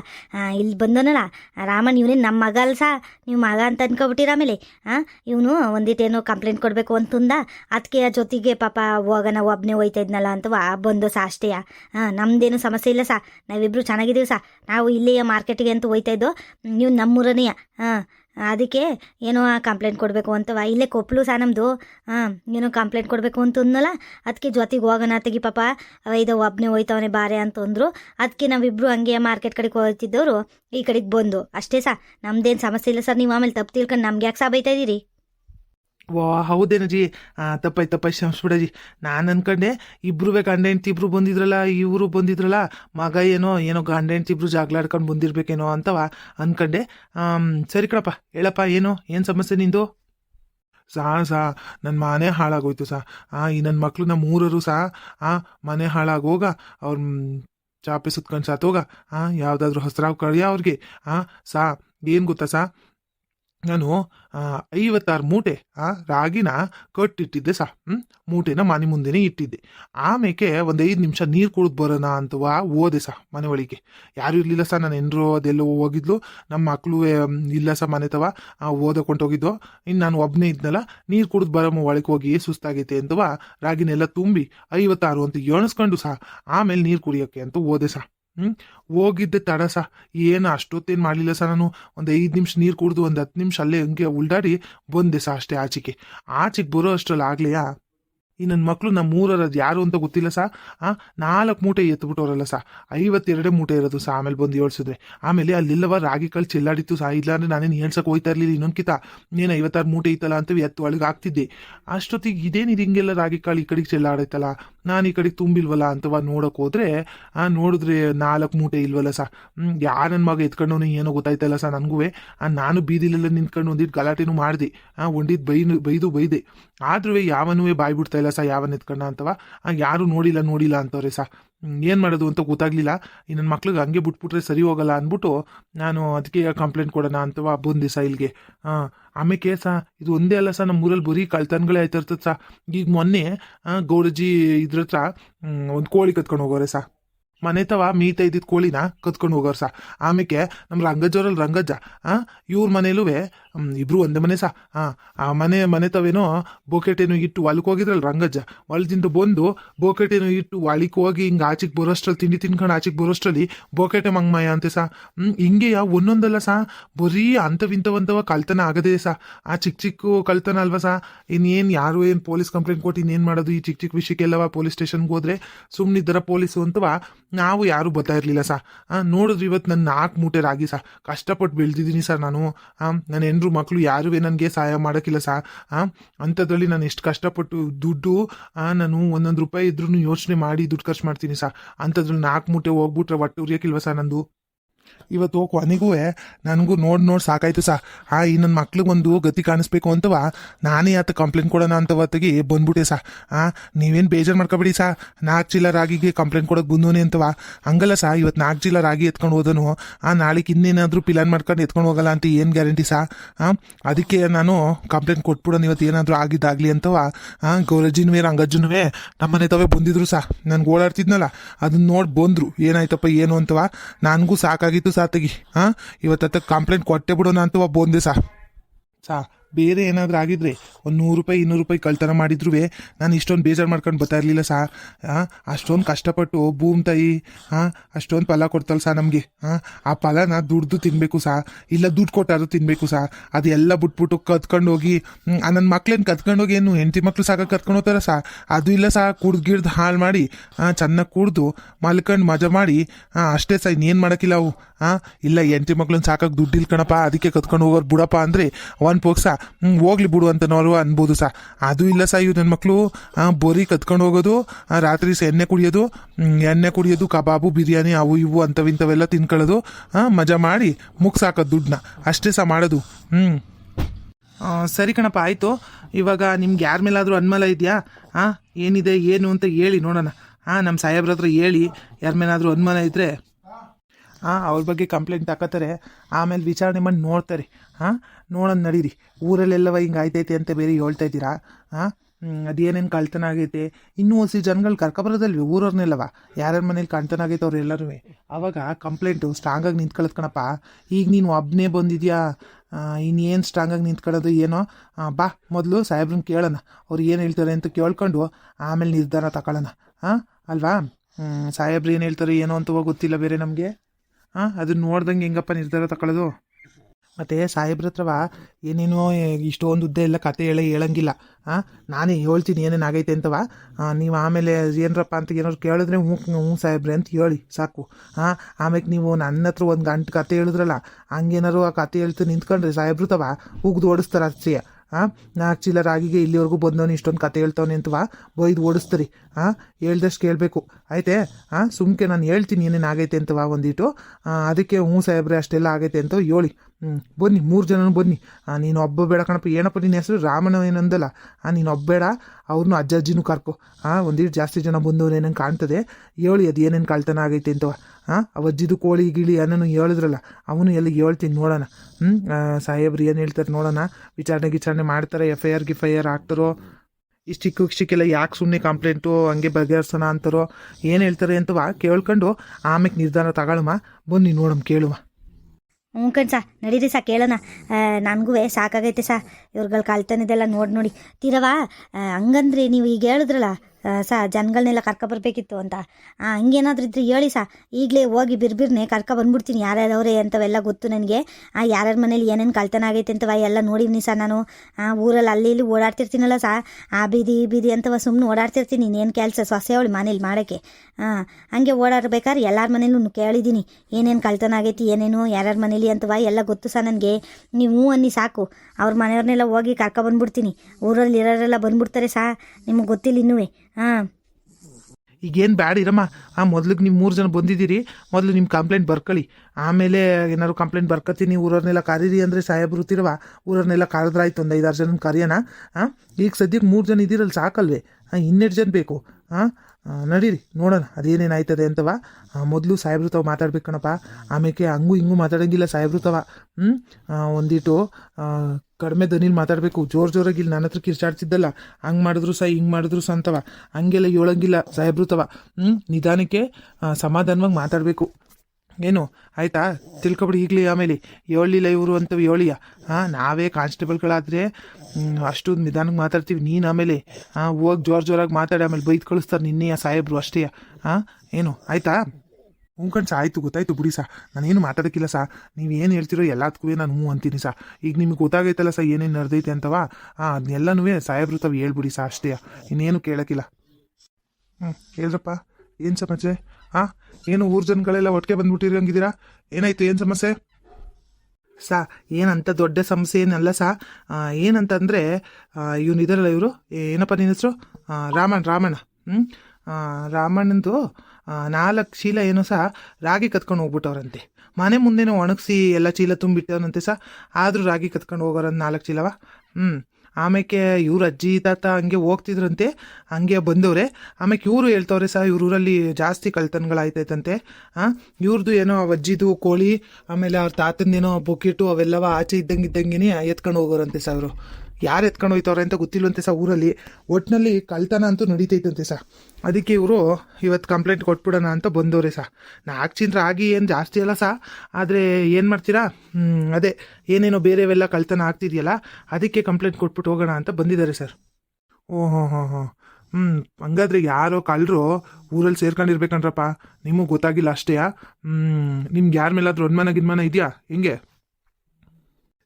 ಇಲ್ಲಿ ಬಂದನಲ್ಲ ರಾಮನ್ ಇವನೇ ನಮ್ಮ ಮಗ ಅಲ್ಲ ಸಾ, ನೀವು ಮಗ ಅಂತ ಅನ್ಕೊಬಿಟ್ಟಿರ ಆಮೇಲೆ ಹಾಂ ಇವನು ಒಂದಿಟ್ಟೇನೋ ಕಂಪ್ಲೇಂಟ್ ಕೊಡಬೇಕು ಅಂತಂದ ಅದಕ್ಕೆ ಜೊತೆಗೆ ಪಾಪ ಹೋಗೋಣ ಒಬ್ಬನೇ ಹೋಯ್ತಾ ಇದ್ನಲ್ಲ ಅಂತ ವಾ, ಬಂದು ಸಾ ಅಷ್ಟೇ ಹಾಂ ನಮ್ದೇನು ಸಮಸ್ಯೆ ಇಲ್ಲ ಸಾ, ನಾವಿಬ್ರು ಚೆನ್ನಾಗಿದ್ದೀವಿ ಸಾ, ನಾವು ಇಲ್ಲಿಯ ಮಾರ್ಕೆಟಿಗೆ ಅಂತ ಹೋಯ್ತಾ ಇದ್ದೋ ನೀವು ನಮ್ಮೂರನೆಯ ಹಾಂ ಅದಕ್ಕೆ ಏನೋ ಕಂಪ್ಲೇಂಟ್ ಕೊಡಬೇಕು ಅಂತವ ಇಲ್ಲೇ ಕೊಪ್ಪಲು ಸಹ ನಮ್ಮದು ಹಾಂ ಏನೋ ಕಂಪ್ಲೇಂಟ್ ಕೊಡಬೇಕು ಅಂತಂದಲ್ಲ ಅದಕ್ಕೆ ಜೊತೆಗೆ ಹೋಗೋಣ ತೆಗಿ ಪಾಪ. ಇದು ಒಬ್ಬನೇ ಹೋಯ್ತವನೇ ಬಾರೆ ಅಂತಂದರು ಅದಕ್ಕೆ ನಾವಿಬ್ಬರು ಹಂಗೆ ಮಾರ್ಕೆಟ್ ಕಡೆಗೆ ಹೋಗ್ತಿದ್ದವರು, ಈ ಕಡೆಗೆ ಬಂದು. ಅಷ್ಟೇ ಸಾ, ನಮ್ದೇನು ಸಮಸ್ಯೆ ಇಲ್ಲ ಸರ್, ನೀವು ಆಮೇಲೆ ತಪ್ಪು ತಿಳ್ಕೊಂಡು ನಮ್ಗೆ ಯಾಕೆ ಸಾ ಬೈತಾ ಇದ್ದೀರಿ ವಾ ಹೌದೇನಜಿ ತಪ್ಪಾಯ್ ತಪ್ಪೈ ಕ್ಷಮಿಸ್ಬಿಡಜಿ ನಾನು ಇಬ್ರು ಗಂಡ ಹೆಂಡ್ತಿ ಇಬ್ರು ಬಂದಿದ್ರಲ್ಲ, ಇವರು ಬಂದಿದ್ರಲ್ಲ, ಮಗ ಏನೋ ಏನೋ ಗಂಡ ಹೆಂಡ್ತಿ ಇಬ್ರು ಜಾಗಲಾಡ್ಕೊಂಡು ಬಂದಿರಬೇಕೇನೋ ಅಂತವ ಅನ್ಕೊಂಡೆ. ಸರಿ ಕಣಪ್ಪ, ಹೇಳಪ್ಪ, ಏನೋ, ಏನು ಸಮಸ್ಯೆ ನಿಂದು? ಸಾ ಸಾ ನನ್ನ ಮನೆ ಹಾಳಾಗೋಯ್ತು, ಸಾ. ಆ, ಈ ನನ್ನ ಮಕ್ಳು ನಮ್ಮ ಊರರು ಸಾ. ಆ, ಮನೆ ಹಾಳಾಗೋಗ, ಅವ್ರ ಚಾಪೆ ಸುತ್ಕೊಂಡು ಸಾತೋಗ ಆ, ಯಾವುದಾದ್ರೂ ಹಸ್ರಾವ್ ಕಳಿಯ ಅವ್ರಿಗೆ. ಆ, ಸಾ, ಏನು ಗೊತ್ತಾ, ಸಾ? ನಾನು ಐವತ್ತಾರು ಮೂಟೆ ಆ, ರಾಗಿನ ಕಟ್ಟಿಟ್ಟಿದ್ದೆ ಸಹ ಹ್ಞೂ ಮೂಟೆನ ಮನೆ ಮುಂದೆನೇ ಇಟ್ಟಿದ್ದೆ. ಆಮೇಲೆ ಒಂದು ಐದು ನಿಮಿಷ ನೀರು ಕುಡಿದು ಬರೋಣ ಅಂತವಾ ಓದೆ ಸಹ ಮನೆ ಒಳಗೆ. ಯಾರು ಇರಲಿಲ್ಲ ಸರ್ ನಾನು ಎಂದರೂ ಅದೆಲ್ಲೋ ಹೋಗಿದ್ಲು. ನಮ್ಮ ಮಕ್ಕಳು ಇಲ್ಲ ಸಹ ಮನೆ ತವ ಓದಕೊಂಡು ಹೋಗಿದ್ದು. ಇನ್ನು ನಾನು ಒಬ್ಬನೇ ಇದ್ನಲ್ಲ ನೀರು ಕುಡಿದು ಬರಮ್ಮ ಒಳಗೆ ಹೋಗಿ ಸುಸ್ತಾಗೈತೆ ಅಂತವ ರಾಗಿನೆಲ್ಲ ತುಂಬಿ ಐವತ್ತಾರು ಅಂತ ಎಣಿಸ್ಕೊಂಡು ಸಹ ಆಮೇಲೆ ನೀರು ಕುಡಿಯೋಕ್ಕೆ ಅಂತ ಓದೆ ಸಾ. ಹ್ಞೂ ಹೋಗಿದ್ದೆ ತಡ ಸಹ ಏನು ಅಷ್ಟೊತ್ತೇನು ಮಾಡಲಿಲ್ಲ ಸರ್ ನಾನು. ಒಂದು ಐದು ನಿಮಿಷ ನೀರು ಕುಡಿದು ಒಂದು ಹತ್ತು ನಿಮಿಷ ಅಲ್ಲೇ ಹಂಗೆ ಉಲ್ಡಾಡಿ ಬಂದೆ ಸಾ ಅಷ್ಟೇ ಆಚೆಗೆ. ಆಚೆಗೆ ಬರೋ ಅಷ್ಟರಲ್ಲಿ ಆಗಲಿಯಾ? ಈ ನನ್ನ ಮಕ್ಕಳು ನಮ್ಮ ಮೂರರದು ಯಾರು ಅಂತ ಗೊತ್ತಿಲ್ಲ ಸಾ. ಆ, ನಾಲ್ಕು ಮೂಟೆ ಎತ್ಬಿಟ್ಟವ್ರಲ್ಲ ಸಾ. ಐವತ್ತೆರಡೇ ಮೂಟೆ ಇರೋದು ಸಾ ಆಮೇಲೆ ಬಂದು ಏಳ್ಸಿದ್ರೆ. ಆಮೇಲೆ ಅಲ್ಲಿಲ್ಲವ ರಾಗಿ ಕಾಳು ಚೆಲ್ಲಾಡಿತ್ತು ಸಾ. ಇಲ್ಲ ಅಂದ್ರೆ ನಾನೇನು ಹೇಳ್ಸಕ್ಕೆ ಹೋಯ್ತಾ ಇರಲಿಲ್ಲ ಇನ್ನೊಂದ್ಕಿತ. ನೀನು ಐವತ್ತಾರು ಮೂಟೆ ಇತ್ತಲ್ಲ ಅಂತ ಎತ್ತು ಒಳಗೆ ಆಗ್ತಿದ್ದೆ ಅಷ್ಟೊತ್ತಿಗೆ ಇದೇನಿದು ಹಿಂಗೆಲ್ಲ ರಾಗಿ ಕಾಳು ಈ ಕಡೆಗೆ ಚೆಲ್ಲಾಡೈತಲ್ಲ? ನಾನು ಈ ಕಡೆಗೆ ತುಂಬಿಲ್ವಲ್ಲ ಅಂತವ ನೋಡಕ್ ಹೋದ್ರೆ, ಆ ನೋಡಿದ್ರೆ ನಾಲ್ಕು ಮೂಟೆ ಇಲ್ವಲ್ಲ ಸಾ. ಯಾರ ನನ್ನ ಮಗ ಎತ್ಕೊಂಡವನು ಏನೋ ಗೊತ್ತಾಯ್ತಲ್ಲ ಸಾ ನನಗೂ ಆ, ನಾನು ಬೀದಿಲೆಲ್ಲ ನಿಂತ್ಕೊಂಡು ಒಂದಿಟ್ಟು ಗಲಾಟೆನೂ ಮಾಡಿದೆ. ಆ ಒಂದಿಟ್ಟು ಬೈನು, ಬೈದು ಬೈದೆ. ಆದ್ರೂ ಯಾವನೂ ಬಾಯ್ಬಿಡ್ತಾ ಇಲ್ಲ ಸಾ ಯಾವನ್ ಎತ್ಕೊಂಡ ಅಂತವ ಯಾರು ನೋಡಿಲ್ಲ ನೋಡಿಲ್ಲ ಅಂತವ್ರೆ ಸಾ. ಏನು ಮಾಡೋದು ಅಂತ ಗೊತ್ತಾಗ್ಲಿಲ್ಲ. ಈ ನನ್ನ ಮಕ್ಳಿಗೆ ಹಂಗೆ ಬಿಟ್ಬಿಟ್ರೆ ಸರಿ ಹೋಗಲ್ಲ ಅಂದ್ಬಿಟ್ಟು ನಾನು ಅದಕ್ಕೆ ಕಂಪ್ಲೇಂಟ್ ಕೊಡೋಣ ಅಂತವಾ ಬಂದೆ ಸಾ ಇಲ್ಲಿಗೆ. ಹಾಂ ಆಮೇಲೆ ಸಾ, ಇದು ಒಂದೇ ಅಲ್ಲ ಸಾ ನಮ್ಮ ಊರಲ್ಲಿ ಬರೀ ಕಳ್ತನಗಳೇ ಆಯ್ತಾ ಇರ್ತದೆ ಸಾ. ಈಗ ಮೊನ್ನೆ ಗೌಡಜಿ ಇದ್ರ ಹತ್ರ ಒಂದು ಕೋಳಿ ಕತ್ಕೊಂಡು ಹೋಗೋರೆ ಸಾ. ಮನೆ ತವ, ಮೀತ ಇದ್ದಿದ್ದು ಕೋಳಿನ ಕತ್ಕೊಂಡು ಹೋಗೋರು ಸಾ. ಆಮೇಲೆ ನಮ್ಮ ರಂಗಜ್ಜವ್ರಲ್ಲಿ ರಂಗಜ್ಜ ಇವ್ರ ಮನೇಲೂ ಇಬ್ರು ಒಂದೇ ಮನೆ ಸಾ. ಆ ಮನೆ ಮನೆ ತವೇನೋ ಬೋಕೆಟೇನು ಇಟ್ಟು ಹೊಲಕ್ಕೆ ಹೋಗಿದ್ರಲ್ಲ ರಂಗಜ್ಜ. ಹೊಲದಿಂದ ಬಂದು ಬೋಕೆಟೇನು ಇಟ್ಟು ಹೊಲಿಕ್ ಹೋಗಿ ಹಿಂಗೆ ಆಚೆಗೆ ಬರೋಷ್ಟ್ರಲ್ಲಿ ತಿಂಡಿ ತಿನ್ಕೊಂಡು ಆಚೆಗೆ ಬರೋಷ್ಟ್ರಲ್ಲಿ ಬೋಕೆಟೆ ಮಂಗ್ಮಯ ಅಂತೆ ಸಾ. ಹಿಂಗೆ ಹಿಂಗೆ ಒಂದೊಂದಲ್ಲ ಸಾ. ಬರೀ ಅಂಥವಿಂಥವಂಥವ ಕಳ್ತನ ಆಗದೆ ಸಾ. ಆ ಚಿಕ್ಕ ಚಿಕ್ಕ ಕಳ್ತನ ಅಲ್ವಾ ಸಾ. ಇನ್ನೇನು ಯಾರು ಏನು ಪೊಲೀಸ್ ಕಂಪ್ಲೇಂಟ್ ಕೊಟ್ಟು ಇನ್ನೇನು ಮಾಡೋದು ಈ ಚಿಕ್ಕ ಚಿಕ್ಕ ವಿಷಯಕ್ಕೆಲ್ಲವ ಪೊಲೀಸ್ ಸ್ಟೇಷನ್ಗೆ ಹೋದ್ರೆ? ಸುಮ್ಮನಿದ್ದರ ಪೊಲೀಸು ಅಂತವ? ನಾವು ಯಾರು ಬರ್ತಾ ಇರಲಿಲ್ಲ ಸಾ. ನೋಡಿದ್ರಿ ಇವತ್ತು ನನ್ನ ನಾಲ್ಕು ಮೂಟೆ ರಾಗಿ ಸಾ. ಕಷ್ಟಪಟ್ಟು ಬೆಳೆದಿದ್ದೀನಿ ಸರ್ ನಾನು. ನನ್ನ ಹೆಂಡ್ರು ಮಕ್ಕಳು ಯಾರೂ ನನಗೆ ಸಹಾಯ ಮಾಡೋಕ್ಕಿಲ್ಲ ಸಾ ಅಂಥದ್ರಲ್ಲಿ ನಾನು ಎಷ್ಟು ಕಷ್ಟಪಟ್ಟು ದುಡ್ಡು ನಾನು ಒಂದೊಂದು ರೂಪಾಯಿ ಇದ್ರೂ ಯೋಚನೆ ಮಾಡಿ ದುಡ್ಡು ಖರ್ಚು ಮಾಡ್ತೀನಿ ಸಾ. ಅಂಥದ್ರಲ್ಲಿ ನಾಲ್ಕು ಮೂಟೆ ಹೋಗ್ಬಿಟ್ರೆ ಒಟ್ಟು ಉರಿಯೋಕ್ಕಿಲ್ವ ಸಾ ನಂದು? ಇವತ್ತು ಕೊನೆಗೂ ನನಗೂ ನೋಡಿ ನೋಡಿ ಸಾಕಾಯ್ತು ಸಾ. ಆ, ಈ ನನ್ನ ಮಕ್ಳಿಗೆ ಒಂದು ಗತಿ ಕಾಣಿಸ್ಬೇಕು ಅಂತವ, ನಾನೇ ಆತ ಕಂಪ್ಲೇಂಟ್ ಕೊಡೋಣ ಅಂತ ಹೊತ್ತಿಗೆ ಬಂದ್ಬಿಟ್ಟೆ ಸಾ. ಆ, ನೀವೇನು ಬೇಜಾರು ಮಾಡ್ಕೊಬೇಡಿ ಸಾ. ನಾಲ್ಕು ಚೀಲ ರಾಗಿಗೆ ಕಂಪ್ಲೇಂಟ್ ಕೊಡೋಕೆ ಬಂದೋನೇ ಅಂತವ. ಹಂಗಲ್ಲ ಸಾ ಇವತ್ತು ನಾಲ್ಕು ಚೀಲ ರಾಗಿ ಎತ್ಕೊಂಡು ಹೋದನು. ಆ ನಾಳೆಗೆ ಇನ್ನೇನಾದರೂ ಪ್ಲಾನ್ ಮಾಡ್ಕೊಂಡು ಎತ್ಕೊಂಡು ಹೋಗಲ್ಲ ಅಂತ ಏನು ಗ್ಯಾರಂಟಿ ಸಾ? ಹಾಂ ಅದಕ್ಕೆ ನಾನು ಕಂಪ್ಲೇಂಟ್ ಕೊಟ್ಬಿಡೋಣ ಇವತ್ತು ಏನಾದರೂ ಆಗಿದ್ದಾಗಲಿ ಅಂತವ. ಹಾಂ ಗೌರಜ್ಜಿನವೇ ರಂಗಜ್ಜನವೇ ನಮ್ಮ ಮನೆ ತವೇ ಬಂದಿದ್ರು ಸಾ. ನನ್ಗೆ ಓಡಾಡ್ತಿದ್ನಲ್ಲ ಅದನ್ನ ನೋಡಿ ಬಂದರು. ಏನಾಯ್ತಪ್ಪ, ಏನು ಅಂತವ. ನನಗೂ ಸಾಕಾಗಿತ್ತು ಸಾತಗಿ ಹಾಂ? ಇವತ್ತ ಕಂಪ್ಲೇಂಟ್ ಕೊಟ್ಟೆ ಬಿಡೋಣ ಅಂತವ ಬಂದೆ ದಿವಸ ಸಾ ಬೇರೆ ಏನಾದರೂ ಆಗಿದ್ರೆ ಒಂದು ನೂರು ರೂಪಾಯಿ, ಇನ್ನೂರು ರೂಪಾಯಿ ಕಳ್ತನ ಮಾಡಿದ್ರು ನಾನು ಇಷ್ಟೊಂದು ಬೇಜಾರು ಮಾಡ್ಕೊಂಡು ಬರ್ತಾ ಇರಲಿಲ್ಲ ಸಾ. ಅಷ್ಟೊಂದು ಕಷ್ಟಪಟ್ಟು ಭೂಮಿ ತಾಯಿ ಹಾಂ ಅಷ್ಟೊಂದು ಫಲ ಕೊಡ್ತಲ್ಲ ಸಾ ನಮಗೆ. ಹಾಂ ಆ ಫಲನ ದುಡ್ದು ತಿನ್ನಬೇಕು ಸಾ. ಇಲ್ಲ ದುಡ್ಡು ಕೊಟ್ಟಾದ್ರು ತಿನ್ನಬೇಕು ಸಾ. ಅದೆಲ್ಲ ಬಿಟ್ಬಿಟ್ಟು ಕತ್ಕೊಂಡು ಹೋಗಿ ಆ ನನ್ನ ಮಕ್ಳೇನು ಕತ್ಕೊಂಡು ಹೋಗಿ ಏನು ಹೆಂಡತಿ ಮಕ್ಳು ಸಾಕ ಕತ್ಕೊಂಡು ಹೋಗ್ತಾರ ಸಾ. ಅದು ಇಲ್ಲ ಸಾ, ಕುಡ್ದು ಗಿಡ್ದು ಹಾಳು ಮಾಡಿ ಹಾಂ ಚೆನ್ನಾಗಿ ಕುಡ್ದು ಮಲ್ಕೊಂಡು ಮಜಾ ಮಾಡಿ ಹಾಂ ಅಷ್ಟೇ ಸಾ, ಇನ್ನೇನು ಮಾಡೋಕ್ಕಿಲ್ಲ ಅವು. ಹಾಂ ಇಲ್ಲ ಹೆಂಡತಿ ಮಕ್ಳನ್ನ ಸಾಕಾಗಿ ದುಡ್ಡು ಕಣಪ್ಪ, ಅದಕ್ಕೆ ಕತ್ಕೊಂಡು ಹೋಗೋರು ಬಿಡಪ್ಪ ಅಂದರೆ ಒನ್ ಹ್ಞೂ ಹೋಗ್ಲಿ ಬಿಡು ಅಂತ ನಾವು ಅನ್ಬೋದು ಸಾ. ಅದು ಇಲ್ಲ ಸಾ ಇವು ನನ್ನ ಮಕ್ಕಳು ಬೋರಿ ಕತ್ಕೊಂಡು ಹೋಗೋದು ರಾತ್ರಿ ಸಹ ಎಣ್ಣೆ ಕುಡಿಯೋದು ಎಣ್ಣೆ ಕುಡಿಯೋದು, ಕಬಾಬು, ಬಿರಿಯಾನಿ, ಅವು ಇವು ಅಂಥವಿಂಥವೆಲ್ಲ ತಿನ್ಕೊಳ್ಳೋದು ಹಾಂ ಮಜಾ ಮಾಡಿ ಮುಗ್ಸಾಕೋದು ದುಡ್ಡನ್ನ ಅಷ್ಟೇ ಸಹ ಮಾಡೋದು. ಹ್ಞೂ ಸರಿ ಕಣಪ್ಪ, ಆಯಿತು. ಇವಾಗ ನಿಮ್ಗೆ ಯಾರ ಮೇಲಾದರೂ ಅನ್ಮಲ ಇದೆಯಾ? ಹಾಂ ಏನಿದೆ, ಏನು ಅಂತ ಹೇಳಿ ನೋಡೋಣ. ಹಾಂ ನಮ್ಮ ಸಾಹೇಬ್ರ ಹತ್ರ ಹೇಳಿ, ಯಾರ ಮೇಲಾದರೂ ಅನ್ಮಲ ಇದ್ದರೆ ಹಾಂ ಅವ್ರ ಬಗ್ಗೆ ಕಂಪ್ಲೇಂಟ್ ತಗೋತಾರೆ ಆಮೇಲೆ ವಿಚಾರಣೆ ಮಾಡಿ ನೋಡ್ತಾರೆ. ಹಾಂ ನೋಡೋಣ ನಡೀರಿ. ಊರಲ್ಲೆಲ್ಲವ ಹಿಂಗೆ ಆಯ್ತೈತೆ ಅಂತ ಬೇರೆ ಹೇಳ್ತಾ ಇದ್ದೀರಾ? ಹಾಂ ಅದೇನೇನು ಕಳ್ತನ ಆಗೈತೆ? ಇನ್ನೂ ಹೊಸಿ ಜನಗಳು ಕರ್ಕೊಬರೋದಲ್ವಿ? ಊರವ್ರನ್ನೆಲ್ಲವ? ಯಾರ್ಯಾರ ಮನೇಲಿ ಕಳ್ತನ ಆಗೈತೆ ಅವ್ರು ಎಲ್ಲರೂ ಆವಾಗ ಕಂಪ್ಲೇಂಟು ಸ್ಟ್ರಾಂಗಾಗಿ ನಿಂತ್ಕೊಳ್ಳೋದು ಕಣಪ್ಪ. ಈಗ ನೀನು ಒಬ್ಬನೇ ಬಂದಿದ್ಯಾ? ಇನ್ನೇನು ಸ್ಟ್ರಾಂಗಾಗಿ ನಿಂತ್ಕೊಳ್ಳೋದು, ಏನೋ? ಬಾ, ಮೊದಲು ಸಾಹೇಬ್ರನ್ನ ಕೇಳೋಣ. ಅವ್ರು ಏನು ಹೇಳ್ತಾರೆ ಅಂತ ಕೇಳ್ಕೊಂಡು ಆಮೇಲೆ ನಿರ್ಧಾರ ತಗೊಳ್ಳೋಣ ಹಾಂ ಅಲ್ವಾ? ಸಾಹೇಬ್ರು ಏನು ಹೇಳ್ತಾರೆ, ಏನೋ ಅಂತ ಗೊತ್ತಿಲ್ಲ ಬೇರೆ ನಮಗೆ. ಹಾಂ ಅದನ್ನ ನೋಡ್ದಂಗೆ ಹೆಂಗಪ್ಪ ನಿರ್ಧಾರ ತಗೊಳ್ಳೋದು ಮತ್ತು ಸಾಹೇಬ್ರ ಹತ್ರವ ಏನೇನೋ ಇಷ್ಟೊಂದು ಉದ್ದ ಎಲ್ಲ ಕತೆ ಹೇಳ ಹೇಳಂಗಿಲ್ಲ. ಹಾಂ ನಾನೇ ಹೇಳ್ತೀನಿ ಏನೇನು ಆಗೈತೆ ಅಂತವ. ನೀವು ಆಮೇಲೆ ಏನರಪ್ಪ ಅಂತ ಏನಾದ್ರು ಕೇಳಿದ್ರೆ ಹ್ಞೂ ಹ್ಞೂ ಸಾಹೇಬ್ರೆ ಅಂತ ಹೇಳಿ, ಸಾಕು. ಹಾಂ ಆಮೇಲೆ ನೀವು ನನ್ನ ಹತ್ರ ಒಂದು ಗಂಟೆ ಕತೆ ಹೇಳಿದ್ರಲ್ಲ ಹಂಗೇನಾರು ಆ ಕತೆ ಹೇಳ್ತು ನಿಂತ್ಕೊಂಡ್ರೆ ಸಾಹೇಬ್ರು ತವ, ಉಗ್ದು ಓಡಿಸ್ತಾರೆ ಅಷ್ಟೇ ಹಾಂ ನಾಲ್ಕು ಚೀಲ ರಾಗಿಗೆ ಇಲ್ಲಿವರೆಗೂ ಬಂದವನು ಇಷ್ಟೊಂದು ಕತೆ ಹೇಳ್ತಾವನೆ ವಾ. ಬೈದು ಓಡಿಸ್ತೀರಿ. ಹಾಂ ಹೇಳ್ದಷ್ಟು ಕೇಳಬೇಕು. ಆಯ್ತೆ? ಹಾಂ ಸುಮ್ಕೆ ನಾನು ಹೇಳ್ತೀನಿ ಏನೇನು ಆಗೈತೆ ಅಂತವಾ ಒಂದಿಟ್ಟು ಅದಕ್ಕೆ ಹ್ಞೂ ಸಾಹೇಬ್ರೆ, ಅಷ್ಟೆಲ್ಲ ಆಗೈತೆ ಅಂತ ಹೇಳಿ. ಹ್ಞೂ ಬನ್ನಿ, ಮೂರು ಜನನು ಬನ್ನಿ. ನೀನು ಒಬ್ಬ ಬೇಡ ಕಣಪ್ಪ. ಏನಪ್ಪ, ನಿನ್ನ ಹೆಸರು? ರಾಮನ ಏನಂದಲ್ಲ. ನೀನು ಒಬ್ಬ ಬೇಡ. ಅವ್ರನ್ನೂ ಅಜ್ಜ ಅಜ್ಜಿನೂ ಕರ್ಕೊ. ಹಾಂ ಒಂದಿಟ್ಟು ಜಾಸ್ತಿ ಜನ ಬಂದವ್ರು ಏನೇನು ಕಾಣ್ತದೆ. ಹೇಳಿ, ಅದು ಏನೇನು ಕಳ್ತನ ಆಗೈತೆ ಅಂತವ ಹಾಂ ಅವ ಅಜ್ಜಿದು ಕೋಳಿ ಗಿಳಿ ಅನ್ನೋನು ಹೇಳಿದ್ರಲ್ಲ, ಅವನು ಎಲ್ಲಿಗೆ ಹೇಳ್ತೀನಿ ನೋಡೋಣ. ಹ್ಞೂ ಸಾಹೇಬ್ರು ಏನು ಹೇಳ್ತಾರೆ ನೋಡೋಣ. ವಿಚಾರಣೆ ಗಿಚಾರಣೆ ಮಾಡ್ತಾರೆ ಎಫ್ ಐ ಆರ್ ಗಿಫ್ ಐ ಆರ್ ಹಾಕ್ತಾರೋ? ಇಷ್ಟು ಚಿಕ್ಕ ಚಿಕ್ಕೆಲ್ಲ ಯಾಕೆ ಸುಮ್ಮನೆ ಕಂಪ್ಲೇಂಟು ಹಂಗೆ ಬಗೆಹರ್ಸೋಣ ಅಂತಾರೋ? ಏನು ಹೇಳ್ತಾರೆ ವಾ ಕೇಳ್ಕೊಂಡು ಆಮೇಲೆ ನಿರ್ಧಾರ ತಗೊಳಮ್ಮ ಬನ್ನಿ ನೋಡಮ್ಮ ಕೇಳುವ ಹ್ಞೂ ಕಣ್ ಸಾ, ನಡೀರಿ ಸಾ, ಕೇಳೋಣ. ನನಗೂ ಸಾಕಾಗೈತೆ ಸಾ. ಇವ್ರುಗಳ ಕಳ್ತನದೆಲ್ಲ ನೋಡಿ ನೋಡಿ. ತೀರವಾ ಹಂಗಂದ್ರೆ ನೀವು ಈಗ ಹೇಳಿದ್ರಲ್ಲ ಸಾ ಜನಗಳನ್ನೆಲ್ಲ ಕರ್ಕೊಬರ್ಬೇಕಿತ್ತು ಅಂತ. ಆ, ಹಂಗೇನಾದ್ರೂ ಇದ್ರೆ ಹೇಳಿ ಸಾ. ಈಗಲೇ ಹೋಗಿ ಬಿರ್ಬಿರ್ನೆ ಕರ್ಕೊ ಬಂದ್ಬಿಡ್ತೀನಿ. ಯಾರ್ಯಾರವ್ರೆ ಅಂತವೆಲ್ಲ ಗೊತ್ತು ನನಗೆ. ಆ ಯಾರ್ಯಾರ ಮನೇಲಿ ಏನೇನು ಕಳ್ತನ ಆಗೈತೆ ಅಂತವ ಎಲ್ಲ ನೋಡಿವ್ನಿ ಸಾ ನಾನು. ಆ, ಊರಲ್ಲಿ ಅಲ್ಲಿ ಇಲ್ಲಿ ಓಡಾಡ್ತಿರ್ತೀನಲ್ಲ ಸಾ. ಆ ಬೀದಿ ಈ ಬೀದಿ ಅಂತವ ಸುಮ್ಮನೆ ಓಡಾಡ್ತಿರ್ತೀನಿ. ಇನ್ನೇನು ಕೆಲಸ ಸೊಸೆಯವಳು ಮನೇಲಿ ಮಾಡೋಕ್ಕೆ. ಹಾಂ ಹಂಗೆ ಓಡಾಡ್ಬೇಕಾದ್ರೆ ಎಲ್ಲರ ಮನೇಲೂ ಕೇಳಿದ್ದೀನಿ ಏನೇನು ಕಳ್ತನ ಆಗೈತಿ ಏನೇನು ಯಾರ್ಯಾರ ಮನೇಲಿ ಅಂತವ ಎಲ್ಲ ಗೊತ್ತು ಸಾ ನನಗೆ. ನೀವು ಅನ್ನಿ ಸಾಕು. ಅವ್ರ ಮನೆಯವ್ರನ್ನೆಲ್ಲ ಹೋಗಿ ಕರ್ಕೊ ಬಂದ್ಬಿಡ್ತೀನಿ. ಊರಲ್ಲಿ ಇರೋರೆಲ್ಲ ಬಂದ್ಬಿಡ್ತಾರೆ ಸಾ. ನಿಮಗೆ ಗೊತ್ತಿಲ್ಲ ಇನ್ನೂ ಹಾಂ. ಈಗೇನು ಬ್ಯಾಡ ಇರಮ್ಮ. ಆ ಮೊದ್ಲಿಗೆ ನೀವು ಮೂರು ಜನ ಬಂದಿದ್ದೀರಿ, ಮೊದಲು ನಿಮ್ಮ ಕಂಪ್ಲೇಂಟ್ ಬರ್ಕೊಳ್ಳಿ ಆಮೇಲೆ ಏನಾದ್ರು ಕಂಪ್ಲೇಂಟ್ ಬರ್ಕತ್ತೀನಿ, ಊರವ್ರನ್ನೆಲ್ಲ ಕರೀರಿ ಅಂದರೆ ಸಾಹೇಬ್ರು ತಿರವ ಊರವ್ರನ್ನೆಲ್ಲ ಕರೆದ್ರಾಯ್ತು ಒಂದು ಐದಾರು ಜನ ಕರೆಯೋಣ ಈಗ ಸದ್ಯಕ್ಕೆ ಮೂರು ಜನ ಇದ್ದೀರಲ್ಲ ಸಾಕಲ್ವೇ? ಹಾಂ ಇನ್ನೆರಡು ಜನ ಬೇಕು ಹಾಂ ನಡೀರಿ, ನೋಡೋಣ ಅದೇನೇನು ಆಯ್ತದೆ ಅಂತವ ಮೊದಲು ಸಾಹೇಬ್ರು ತವ ಮಾತಾಡ್ಬೇಕು ಕಣಪ್ಪ. ಆಮೇಲೆ ಹಂಗೂ ಹಿಂಗೂ ಮಾತಾಡೋಂಗಿಲ್ಲ ಸಾಹೇಬ್ರು ತವ ಹ್ಞೂ ಒಂದಿಟ್ಟು ಕಡಿಮೆ ದನಿಲ್ ಮಾತಾಡಬೇಕು. ಜೋರು ಜೋರಾಗಿ ಇಲ್ಲಿ ನನ್ನ ಹತ್ರ ಕಿರ್ಚಾಡ್ತಿದ್ದಲ್ಲ ಹಂಗೆ ಮಾಡಿದ್ರು ಸಹ, ಹಿಂಗೆ ಮಾಡಿದ್ರು ಸಹ ಅಂತವ ಹಂಗೆಲ್ಲ ಹೇಳೋಂಗಿಲ್ಲ ಸಾಹೇಬ್ರು ತವ ಹ್ಞೂ ನಿಧಾನಕ್ಕೆ ಸಮಾಧಾನವಾಗಿ ಮಾತಾಡಬೇಕು. ಏನು? ಆಯ್ತಾ? ತಿಳ್ಕೊಬಿಡಿ ಈಗಲಿ ಆಮೇಲೆ. ಹೇಳಿಲ್ಲ ಇವರು ಅಂತ ಹೇಳಿಯ ಹಾಂ, ನಾವೇ ಕಾನ್ಸ್ಟೇಬಲ್ಗಳಾದರೆ ಅಷ್ಟು ನಿಧಾನಕ್ಕೆ ಮಾತಾಡ್ತೀವಿ. ನೀನು ಆಮೇಲೆ, ಹಾಂ, ಹೋಗಿ ಜೋರು ಜೋರಾಗಿ ಮಾತಾಡಿ, ಆಮೇಲೆ ಬೈದು ಕಳಿಸ್ತಾರೆ ನಿನ್ನೆಯ ಸಾಹೇಬರು ಅಷ್ಟೇ. ಹಾಂ, ಏನು? ಆಯ್ತಾ? ಹ್ಞೂ ಕಣ್ಸ, ಆಯಿತು, ಗೊತ್ತಾಯ್ತು, ಬಿಡಿ ಸಾ. ನಾನೇನು ಮಾತಾಡೋಕ್ಕಿಲ್ಲ ಸಾ. ನೀವು ಏನು ಹೇಳ್ತಿರೋ ಎಲ್ಲದಕ್ಕೂ ನಾನು ಹ್ಞೂ ಅಂತೀನಿ ಸಾ. ಈಗ ನಿಮಗೆ ಗೊತ್ತಾಗೈತಲ್ಲ ಸಾ ಏನೇನು ನಡೆದೈತೆ ಅಂತವ? ಹಾಂ ಅದನ್ನೆಲ್ಲನೂ ಸಾಹೇಬ್ರು ತಾವು ಹೇಳ್ಬಿಡಿ ಸಾ ಅಷ್ಟೇ. ಇನ್ನೇನು ಕೇಳೋಕ್ಕಿಲ್ಲ. ಹ್ಞೂ ಹೇಳ್ರಪ್ಪ. ಏನು ಸಮಸ್ಯೆ? ಆ? ಏನು ಊರ್ ಜನಗಳೆಲ್ಲ ಒಟ್ಟಿಗೆ ಬಂದ್ಬಿಟ್ಟಿರಂಗಿದ್ದೀರಾ? ಏನಾಯ್ತು, ಏನು ಸಮಸ್ಯೆ? ಸಾ, ಏನಂತ ದೊಡ್ಡ ಸಮಸ್ಯೆ ಏನಲ್ಲ ಸಾ. ಏನಂತ ಏನಂತಂದರೆ ಇವನು ಇದಾರಲ್ಲ ಇವರು? ಏನಪ್ಪ ನಿನ್ನ ಹೆಸರು? ರಾಮಣ್ಣ ರಾಮಣ್ಣ. ಹ್ಞೂ ರಾಮಣ್ಣಂದು ನಾಲ್ಕು ಚೀಲ ಏನೋ ಸಹ ರಾಗಿ ಕತ್ಕೊಂಡು ಹೋಗ್ಬಿಟ್ಟವ್ರಂತೆ. ಮನೆ ಮುಂದೆನೋ ಒಣಗಿಸಿ ಎಲ್ಲ ಚೀಲ ತುಂಬಿಟ್ಟವನಂತೆ ಸಹ ಆದರೂ ರಾಗಿ ಕತ್ಕೊಂಡು ಹೋಗೋರಂತ ನಾಲ್ಕು ಚೀಲವ? ಹ್ಞೂ ಆಮೇಲೆ ಇವ್ರ ಅಜ್ಜಿ, ತಾತ ಹಂಗೆ ಹೋಗ್ತಿದ್ರಂತೆ, ಹಂಗೆ ಬಂದವ್ರೆ. ಆಮೇಲೆ ಇವರು ಹೇಳ್ತವ್ರೆ ಸಹ ಇವ್ರ ಊರಲ್ಲಿ ಜಾಸ್ತಿ ಕಳ್ತನಗಳಾಯ್ತೈತಂತೆ. ಹಾಂ ಇವ್ರದ್ದು ಏನೋ ಅಜ್ಜಿದು ಕೋಳಿ, ಆಮೇಲೆ ಅವ್ರ ತಾತಂದೇನೋ ಬುಕ್ಕಿಟ್ಟು ಅವೆಲ್ಲವ ಆಚೆ ಇದ್ದಂಗೆ ಇದ್ದಂಗೆ ಎತ್ಕೊಂಡು ಹೋಗೋರಂತೆ ಸಹ ಯಾರು ಎತ್ಕೊಂಡು ಹೋಯ್ತವ್ರೆ ಅಂತ ಗೊತ್ತಿಲ್ವಂತೆ ಸಹ ಊರಲ್ಲಿ. ಒಟ್ಟಿನಲ್ಲಿ ಕಳ್ತನ ಅಂತೂ ನಡೀತೈತಂತೆ ಸಹ ಅದಕ್ಕೆ ಇವರು ಇವತ್ತು ಕಂಪ್ಲೇಂಟ್ ಕೊಟ್ಬಿಡೋಣ ಅಂತ ಬಂದವ್ರೆ ಸಹ ನಾಲ್ಕು ಚಿಂದ್ರ ಆಗಿ ಏನು ಜಾಸ್ತಿ ಅಲ್ಲ ಸಹ ಆದರೆ ಏನು ಮಾಡ್ತೀರಾ? ಅದೇ, ಏನೇನೋ ಬೇರೆವೆಲ್ಲ ಕಳ್ತನ ಆಗ್ತಿದೆಯಲ್ಲ, ಅದಕ್ಕೆ ಕಂಪ್ಲೇಂಟ್ ಕೊಟ್ಬಿಟ್ಟು ಹೋಗೋಣ ಅಂತ ಬಂದಿದ್ದಾರೆ ಸರ್. ಓ ಹೋ ಹೋ. ಹೋ ಹ್ಞೂ ಹಂಗಾದ್ರೆ ಯಾರೋ ಕಳ್ಳರು ಊರಲ್ಲಿ ಸೇರ್ಕೊಂಡಿರ್ಬೇಕಂದ್ರಪ್ಪ. ನಿಮಗೆ ಗೊತ್ತಾಗಿಲ್ಲ ಅಷ್ಟೇ ಹ್ಞೂ ನಿಮ್ಗೆ ಯಾರ ಮೇಲಾದ್ರೂ ಅನುಮಾನ, ಗಿನ್ಮಾನ ಇದೆಯಾ? ಹೆಂಗೆ?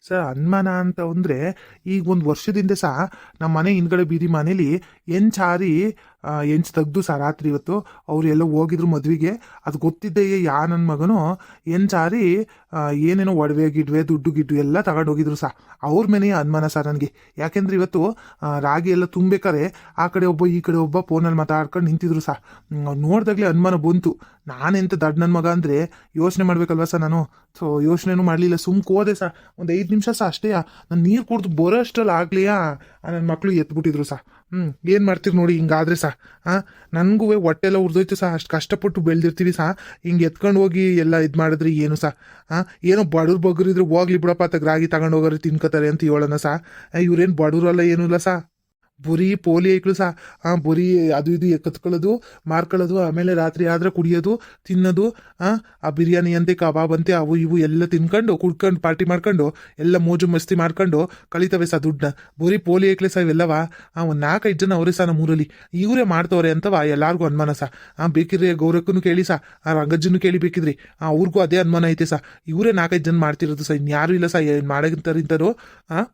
ಸರ್ ಅನುಮಾನ ಅಂತ ಅಂದರೆ ಈಗ ಒಂದು ವರ್ಷದಿಂದ ಸಹ ನಮ್ಮ ಮನೆ ಹಿಂದ್ಗಡೆ ಬೀದಿ ಮನೇಲಿ ಎಂಚಾರಿ ಎಂಚ್ ತೆಗ್ದು ಸಹ ರಾತ್ರಿ ಇವತ್ತು ಅವ್ರು ಎಲ್ಲೋ ಹೋಗಿದ್ರು ಮದುವೆಗೆ. ಅದು ಗೊತ್ತಿದ್ದೆಯೇ ಯಾ ನನ್ನ ಮಗನು? ಎಂಚಾರಿ ಏನೇನೋ ಒಡವೆ ಗಿಡ್ವೆ, ದುಡ್ಡು ಗಿಡ್ಡು ಎಲ್ಲ ತಗೊಂಡು ಹೋಗಿದ್ರು ಸಹ ಅವ್ರ ಮನೆಯ ಅನುಮಾನ ಸರ್ ನನಗೆ. ಯಾಕೆಂದ್ರೆ ಇವತ್ತು ರಾಗಿ ಎಲ್ಲ ತುಂಬೇಕಾರೆ ಆ ಕಡೆ ಒಬ್ಬ, ಈ ಕಡೆ ಒಬ್ಬ ಫೋನಲ್ಲಿ ಮಾತಾಡ್ಕೊಂಡು ನಿಂತಿದ್ರು ಸಹ ನೋಡಿದಾಗಲೇ ಅನುಮಾನ ಬಂತು. ನಾನೆಂತ ದಡ್ಡ ನನ್ನ ಮಗ ಅಂದರೆ ಯೋಚನೆ ಮಾಡ್ಬೇಕಲ್ವ ಸರ್ ನಾನು? ಸೊ ಯೋಚನೆನೂ ಮಾಡಲಿಲ್ಲ. ಸುಮ್ಕೆ ಹೋದೆ ಸರ್ ಒಂದು ಐದು ನಿಮಿಷ ಸಹ ಅಷ್ಟೇ. ನಾನು ನೀರು ಕುಡ್ದು ಬರೋ ಅಷ್ಟರಲ್ಲಿ ಆಗಲಿಯಾ? ನನ್ನ ಮಕ್ಕಳು ಎತ್ಬಿಟ್ಟಿದ್ರು ಸಹ ಹ್ಞೂ ಏನು ಮಾಡ್ತೀರಿ ನೋಡಿ, ಹಿಂಗಾದ್ರೆ ಸಹ ಹಾಂ ನನಗೂ ಹೊಟ್ಟೆಲ್ಲ ಉರ್ದೋಯ್ತು ಸಹ ಅಷ್ಟು ಕಷ್ಟಪಟ್ಟು ಬೆಳೆದಿರ್ತೀವಿ ಸಹ ಹಿಂಗೆ ಎತ್ಕೊಂಡು ಹೋಗಿ ಎಲ್ಲ ಇದು ಮಾಡಿದ್ರಿ ಏನು ಸಹ ಹಾಂ ಏನೋ ಬಡವ್ರ ಬಗ್ಗರಿದ್ರೆ ಹೋಗ್ಲಿ ಬಿಡಪ್ಪ ತಗ ರಾಗಿ ತಗೊಂಡು ಹೋಗೋರು ತಿನ್ಕೋತಾರೆ ಅಂತ ಹೇಳೋಣ ಸಹ ಇವ್ರೇನು ಬಡವ್ರಲ್ಲ ಏನೂ ಇಲ್ಲ ಸಹ ಬರೀ, ಪೋಲಿ ಐಕ್ಳು ಸಹ. ಬುರಿ, ಅದು ಇದು ಕತ್ಕೊಳ್ಳೋದು ಮಾರ್ಕೊಳ್ಳೋದು, ಆಮೇಲೆ ರಾತ್ರಿ ಆದ್ರೆ ಕುಡಿಯೋದು, ತಿನ್ನೋದು ಹಾಂ ಆ ಬಿರಿಯಾನಿ ಅಂತೆ, ಕಬಾಬ್ ಅಂತೆ, ಅವು ಇವು ಎಲ್ಲ ತಿನ್ಕೊಂಡು, ಕುಡ್ಕೊಂಡು, ಪಾರ್ಟಿ ಮಾಡ್ಕೊಂಡು, ಎಲ್ಲ ಮೋಜು ಮಸ್ತಿ ಮಾಡ್ಕೊಂಡು ಕಳಿತವೆ ಸಹ ದುಡ್ಡನ್ನ. ಬುರಿ, ಪೋಲಿ ಐಕ್ಲೆ ಸಹ ಇವೆಲ್ಲವ? ಆ, ಒಂದು ನಾಲ್ಕೈದು ಜನ ಅವರೇ ಸಹ ನಮ್ಮೂರಲ್ಲಿ ಇವರೇ ಮಾಡ್ತವ್ರೆ ಅಂತವ ಎಲ್ಲಾರ್ಗೂ ಅನುಮಾನ ಸಹ. ಆ, ಬೇಕಿದ್ರೆ ಗೌರಕ್ಕೂ ಕೇಳಿ ಸಹ, ಆ ರಂಗಜ್ಜನ್ನು ಕೇಳಿ ಬೇಕಿದ್ರಿ. ಆ, ಅವ್ರಿಗೂ ಅದೇ ಅನುಮಾನ ಐತೆ ಸಹ. ಇವರೇ ನಾಲ್ಕೈದು ಜನ ಮಾಡ್ತಿರೋದು ಸಹ ಇನ್ಯಾರು ಇಲ್ಲ ಸಹ, ಏನು ಮಾಡಂತಾರೆ ಆ? ಹಾಂ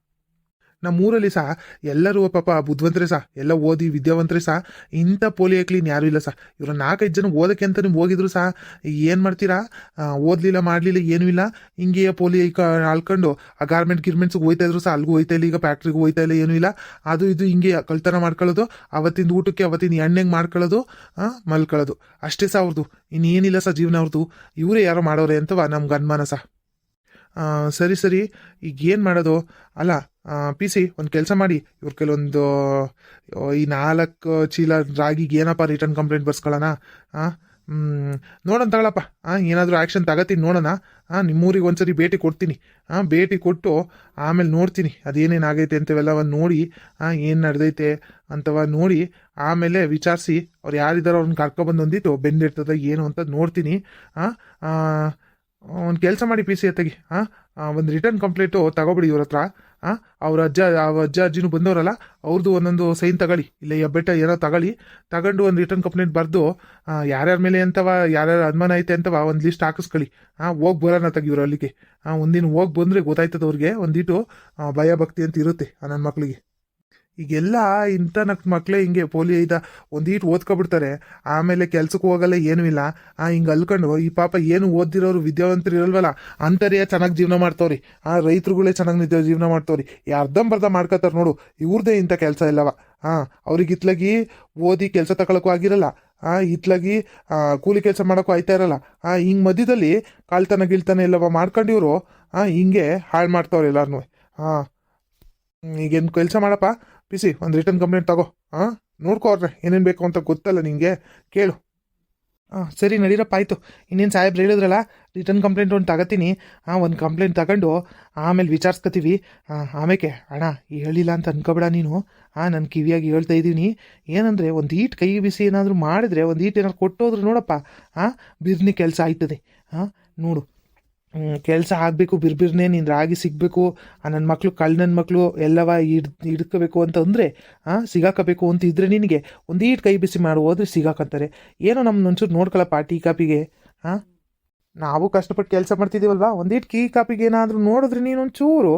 ನಮ್ಮ ಊರಲ್ಲಿ ಸಹ ಎಲ್ಲರೂ ಪಾಪ ಬುದ್ಧವಂತರೆ ಸಹ, ಎಲ್ಲ ಓದಿ ವಿದ್ಯಾವಂತರೇ ಸಹ, ಇಂಥ ಪೋಲಿಯೋ ಕ್ಲೀನ್ ಯಾರೂ ಇಲ್ಲ ಸಹ. ಇವರು ನಾಲ್ಕೈದು ಜನ ಓದಕ್ಕೆ ಅಂತ ನೀವು ಹೋಗಿದ್ರು ಸಹ, ಏನು ಮಾಡ್ತೀರಾ? ಓದಲಿಲ್ಲ, ಮಾಡಲಿಲ್ಲ, ಏನೂ ಇಲ್ಲ. ಹಿಂಗೆ ಪೋಲಿಯೋ ಆಳ್ಕೊಂಡು ಆ ಗಾರ್ಮೆಂಟ್ ಗಿರ್ಮೆಂಟ್ಸ್ಗೆ ಹೋಯ್ತಾ ಇದ್ರು ಸಹ ಅಲ್ಲಿಗೂ ಹೋಯ್ತಾ ಇಲ್ಲ, ಈಗ ಫ್ಯಾಕ್ಟ್ರಿಗೆ ಹೋಯ್ತಾ ಇಲ್ಲ, ಏನೂ ಇಲ್ಲ. ಅದು ಇದು ಹಿಂಗೆ ಕಳ್ತನ ಮಾಡ್ಕೊಳ್ಳೋದು, ಅವತ್ತಿಂದ ಊಟಕ್ಕೆ ಅವತ್ತಿನ ಎಣ್ಣೆಗೆ ಮಾಡ್ಕೊಳ್ಳೋದು ಮಲ್ಕೊಳ್ಳೋದು. ಅಷ್ಟೇ ಸಹ ಅವ್ರದ್ದು ಇನ್ನೇನಿಲ್ಲ ಸಹ ಜೀವನ ಅವ್ರದ್ದು ಇವರೇ ಯಾರೋ ಮಾಡೋರೆ ಅಂತವ ನಮ್ಗೆ ಅನುಮಾನ ಸಹ. ಸರಿ ಸರಿ. ಈಗ ಏನು ಮಾಡೋದು? ಅಲ್ಲ ಪಿ ಸಿ ಒಂದು ಕೆಲಸ ಮಾಡಿ. ಇವ್ರ ಕೆಲವೊಂದು ಈ ನಾಲ್ಕು ಚೀಲ ರಾಗಿಗೆ ಏನಪ್ಪ ರಿಟರ್ನ್ ಕಂಪ್ಲೇಂಟ್ ಬರ್ಸ್ಕೊಳ್ಳೋಣ ಹಾಂ ನೋಡೋಣ ತಗೊಳಪ್ಪ. ಹಾಂ ಏನಾದರೂ ಆ್ಯಕ್ಷನ್ ತಗತೀನಿ, ನೋಡೋಣ. ಹಾಂ ನಿಮ್ಮೂರಿಗೆ ಒಂದ್ಸರಿ ಭೇಟಿ ಕೊಡ್ತೀನಿ. ಹಾಂ ಭೇಟಿ ಕೊಟ್ಟು ಆಮೇಲೆ ನೋಡ್ತೀನಿ. ಅದೇನೇನು ಆಗೈತೆ ಅಂತವೆಲ್ಲವ ನೋಡಿ. ಹಾಂ ಏನು ನಡೆದೈತೆ ಅಂತವ ನೋಡಿ. ಆಮೇಲೆ ವಿಚಾರಿಸಿ ಅವ್ರು ಯಾರಿದ್ದಾರೋ ಅವ್ರನ್ನ ಕರ್ಕೊಬಂದು ಹೊಂದಿತ್ತು ಬೆಂದಿರ್ತದ ಏನು ಅಂತ ನೋಡ್ತೀನಿ. ಹಾಂ ಒಂದು ಕೆಲಸ ಮಾಡಿ ಪಿ ಸಿ ಎತ್ತಗಿ ಹಾಂ ಒಂದು ರಿಟರ್ನ್ ಕಂಪ್ಲೇಂಟು ತಗೋಬಿಡಿ ಇವ್ರ ಹತ್ರ ಹಾಂ ಅವ್ರ ಅಜ್ಜ ಅವ್ರ ಅಜ್ಜ, ಅಜ್ಜಿನೂ ಬಂದವರಲ್ಲ ಅವ್ರದ್ದು ಒಂದೊಂದು ಸೈನ್ ತಗೊಳ್ಳಿ. ಇಲ್ಲ ಬೆಟ್ಟ ಏನೋ ತಗೊಳ್ಳಿ. ತಗೊಂಡು ಒಂದು ರಿಟರ್ನ್ ಕಂಪ್ಲೇಂಟ್ ಬರೆದು ಯಾರ್ಯಾರ ಮೇಲೆ ಅಂತವ ಯಾರ್ಯಾರ ಅನುಮಾನ ಐತೆ ಅಂತವ ಒಂದು ಲಿಸ್ಟ್ ಹಾಕಿಸ್ಕೊಳ್ಳಿ. ಹಾಂ ಹೋಗಿ ಬರೋಣ ತೆಗಿವ್ರು ಅಲ್ಲಿಗೆ. ಹಾಂ ಒಂದಿನ ಹೋಗಿ ಬಂದರೆ ಗೊತ್ತಾಯ್ತದ ಅವ್ರಿಗೆ ಒಂದಿಟ್ಟು ಭಯ ಭಕ್ತಿ ಅಂತ ಇರುತ್ತೆ ನನ್ನ ಮಕ್ಳಿಗೆ. ಈಗೆಲ್ಲ ಇಂಥ ನಕ್ ಮಕ್ಕಳೇ ಹಿಂಗೆ ಪೋಲಿಯೋ ಇದ ಒಂದೀಟ್ ಓದ್ಕೊಬಿಡ್ತಾರೆ. ಆಮೇಲೆ ಕೆಲ್ಸಕ್ಕೆ ಹೋಗಲ್ಲ ಏನೂ ಇಲ್ಲ. ಆ, ಹಿಂಗೆ ಅಲ್ಕೊಂಡು, ಈ ಪಾಪ ಏನು ಓದಿರೋರು ವಿದ್ಯಾವಂತರು ಇರಲ್ವಲ್ಲ ಅಂತರ್ಯ ಚೆನ್ನಾಗಿ ಜೀವನ ಮಾಡ್ತಾವ್ರಿ. ಆ, ರೈತರುಗಳೇ ಚೆನ್ನಾಗಿ ನಿದ್ದೆ ಜೀವನ ಮಾಡ್ತಾವ್ರಿ. ಅರ್ಧಂಬರ್ಧ ಮಾಡ್ಕೋತಾರೆ ನೋಡು, ಇವ್ರದೇ ಇಂಥ ಕೆಲಸ ಇಲ್ಲವ. ಹಾಂ ಅವ್ರಿಗೆ ಇತ್ಲಾಗಿ ಓದಿ ಕೆಲಸ ತಗೊಳಕ್ಕೂ ಆಗಿರಲ್ಲ. ಆ, ಇತ್ಲಾಗಿ ಕೂಲಿ ಕೆಲಸ ಮಾಡೋಕ್ಕೂ ಆಯ್ತಾ ಇರಲ್ಲ. ಆ, ಹಿಂಗೆ ಮಧ್ಯದಲ್ಲಿ ಕಾಳ್ತನ ಗಿಳ್ತನ ಎಲ್ಲವ ಮಾಡ್ಕೊಂಡು ಇವರು ಹಾಂ ಹಿಂಗೆ ಹಾಳು ಮಾಡ್ತಾವ್ರೆ ಎಲ್ಲಾರನ್ನೂ ಹಾಂ ಈಗೇನು ಕೆಲಸ ಮಾಡಪ್ಪ? ಪಿಸಿ, ಒಂದು ರಿಟರ್ನ್ ಕಂಪ್ಲೇಂಟ್ ತಗೋ. ಹಾಂ ನೋಡ್ಕೋರ್ರೆ ಏನೇನು ಬೇಕು ಅಂತ ಗೊತ್ತಲ್ಲ ನಿಮಗೆ ಕೇಳು. ಹಾಂ ಸರಿ, ನಡೀರಪ್ಪ, ಆಯಿತು. ಇನ್ನೇನು ಸಾಹೇಬ್ರು ಹೇಳಿದ್ರಲ್ಲ ರಿಟರ್ನ್ ಕಂಪ್ಲೇಂಟ್ ಒಂದು ತಗೋತೀನಿ. ಹಾಂ ಒಂದು ಕಂಪ್ಲೇಂಟ್ ತಗೊಂಡು ಆಮೇಲೆ ವಿಚಾರಿಸ್ಕೊತೀವಿ. ಹಾಂ ಆಮೇಲೆ ಅಣ್ಣ ಹೇಳಿಲ್ಲ ಅಂತ ಅನ್ಕೋಬೇಡ ನೀನು. ಹಾಂ ನನ್ನ ಕಿವಿಯಾಗಿ ಹೇಳ್ತಾ ಇದ್ದೀನಿ. ಏನಂದರೆ, ಒಂದು ಈಟ್ ಕೈ ಬಿಸಿ ಏನಾದರೂ ಮಾಡಿದ್ರೆ, ಒಂದು ಈಟ್ ಏನಾದ್ರು ಕೊಟ್ಟೋದ್ರು ನೋಡಪ್ಪ. ಹಾಂ ಬಿರ್ನಿ ಕೆಲಸ ಆಯ್ತದೆ. ಹಾಂ ನೋಡು. ಕೆಲಸ ಆಗಬೇಕು, ಬಿರ್ಬಿರ್ನೆ ನೀನು ರಾಗಿ ಸಿಗಬೇಕು ನನ್ನ ಮಕ್ಕಳು ಕಳ್ ನನ್ನ ಮಕ್ಕಳು ಎಲ್ಲವ ಹಿಡ್, ಹಿಡ್ಕೋಬೇಕು ಅಂತ ಅಂದರೆ ಹಾಂ ಸಿಗಾಕಬೇಕು ಅಂತ ಇದ್ದರೆ ನಿನಗೆ ಒಂದೀಟ್ ಕೈ ಬಿಸಿ ಮಾಡಿ, ಹೋದ್ರೆ ಸಿಗಾಕಂತಾರೆ. ಏನೋ ನಮ್ಮ ಒಂಚೂರು ನೋಡ್ಕೊಳ್ಳಪ್ಪ ಟೀ ಕಾಪಿಗೆ ಹಾಂ ನಾವು ಕಷ್ಟಪಟ್ಟು ಕೆಲಸ ಮಾಡ್ತಿದ್ದೀವಲ್ವಾ ಒಂದೀಟ್ ಕೀ ಕಾಪಿಗೆ ಏನಾದರೂ ನೋಡಿದ್ರೆ ನೀನು ಒಂಚೂರು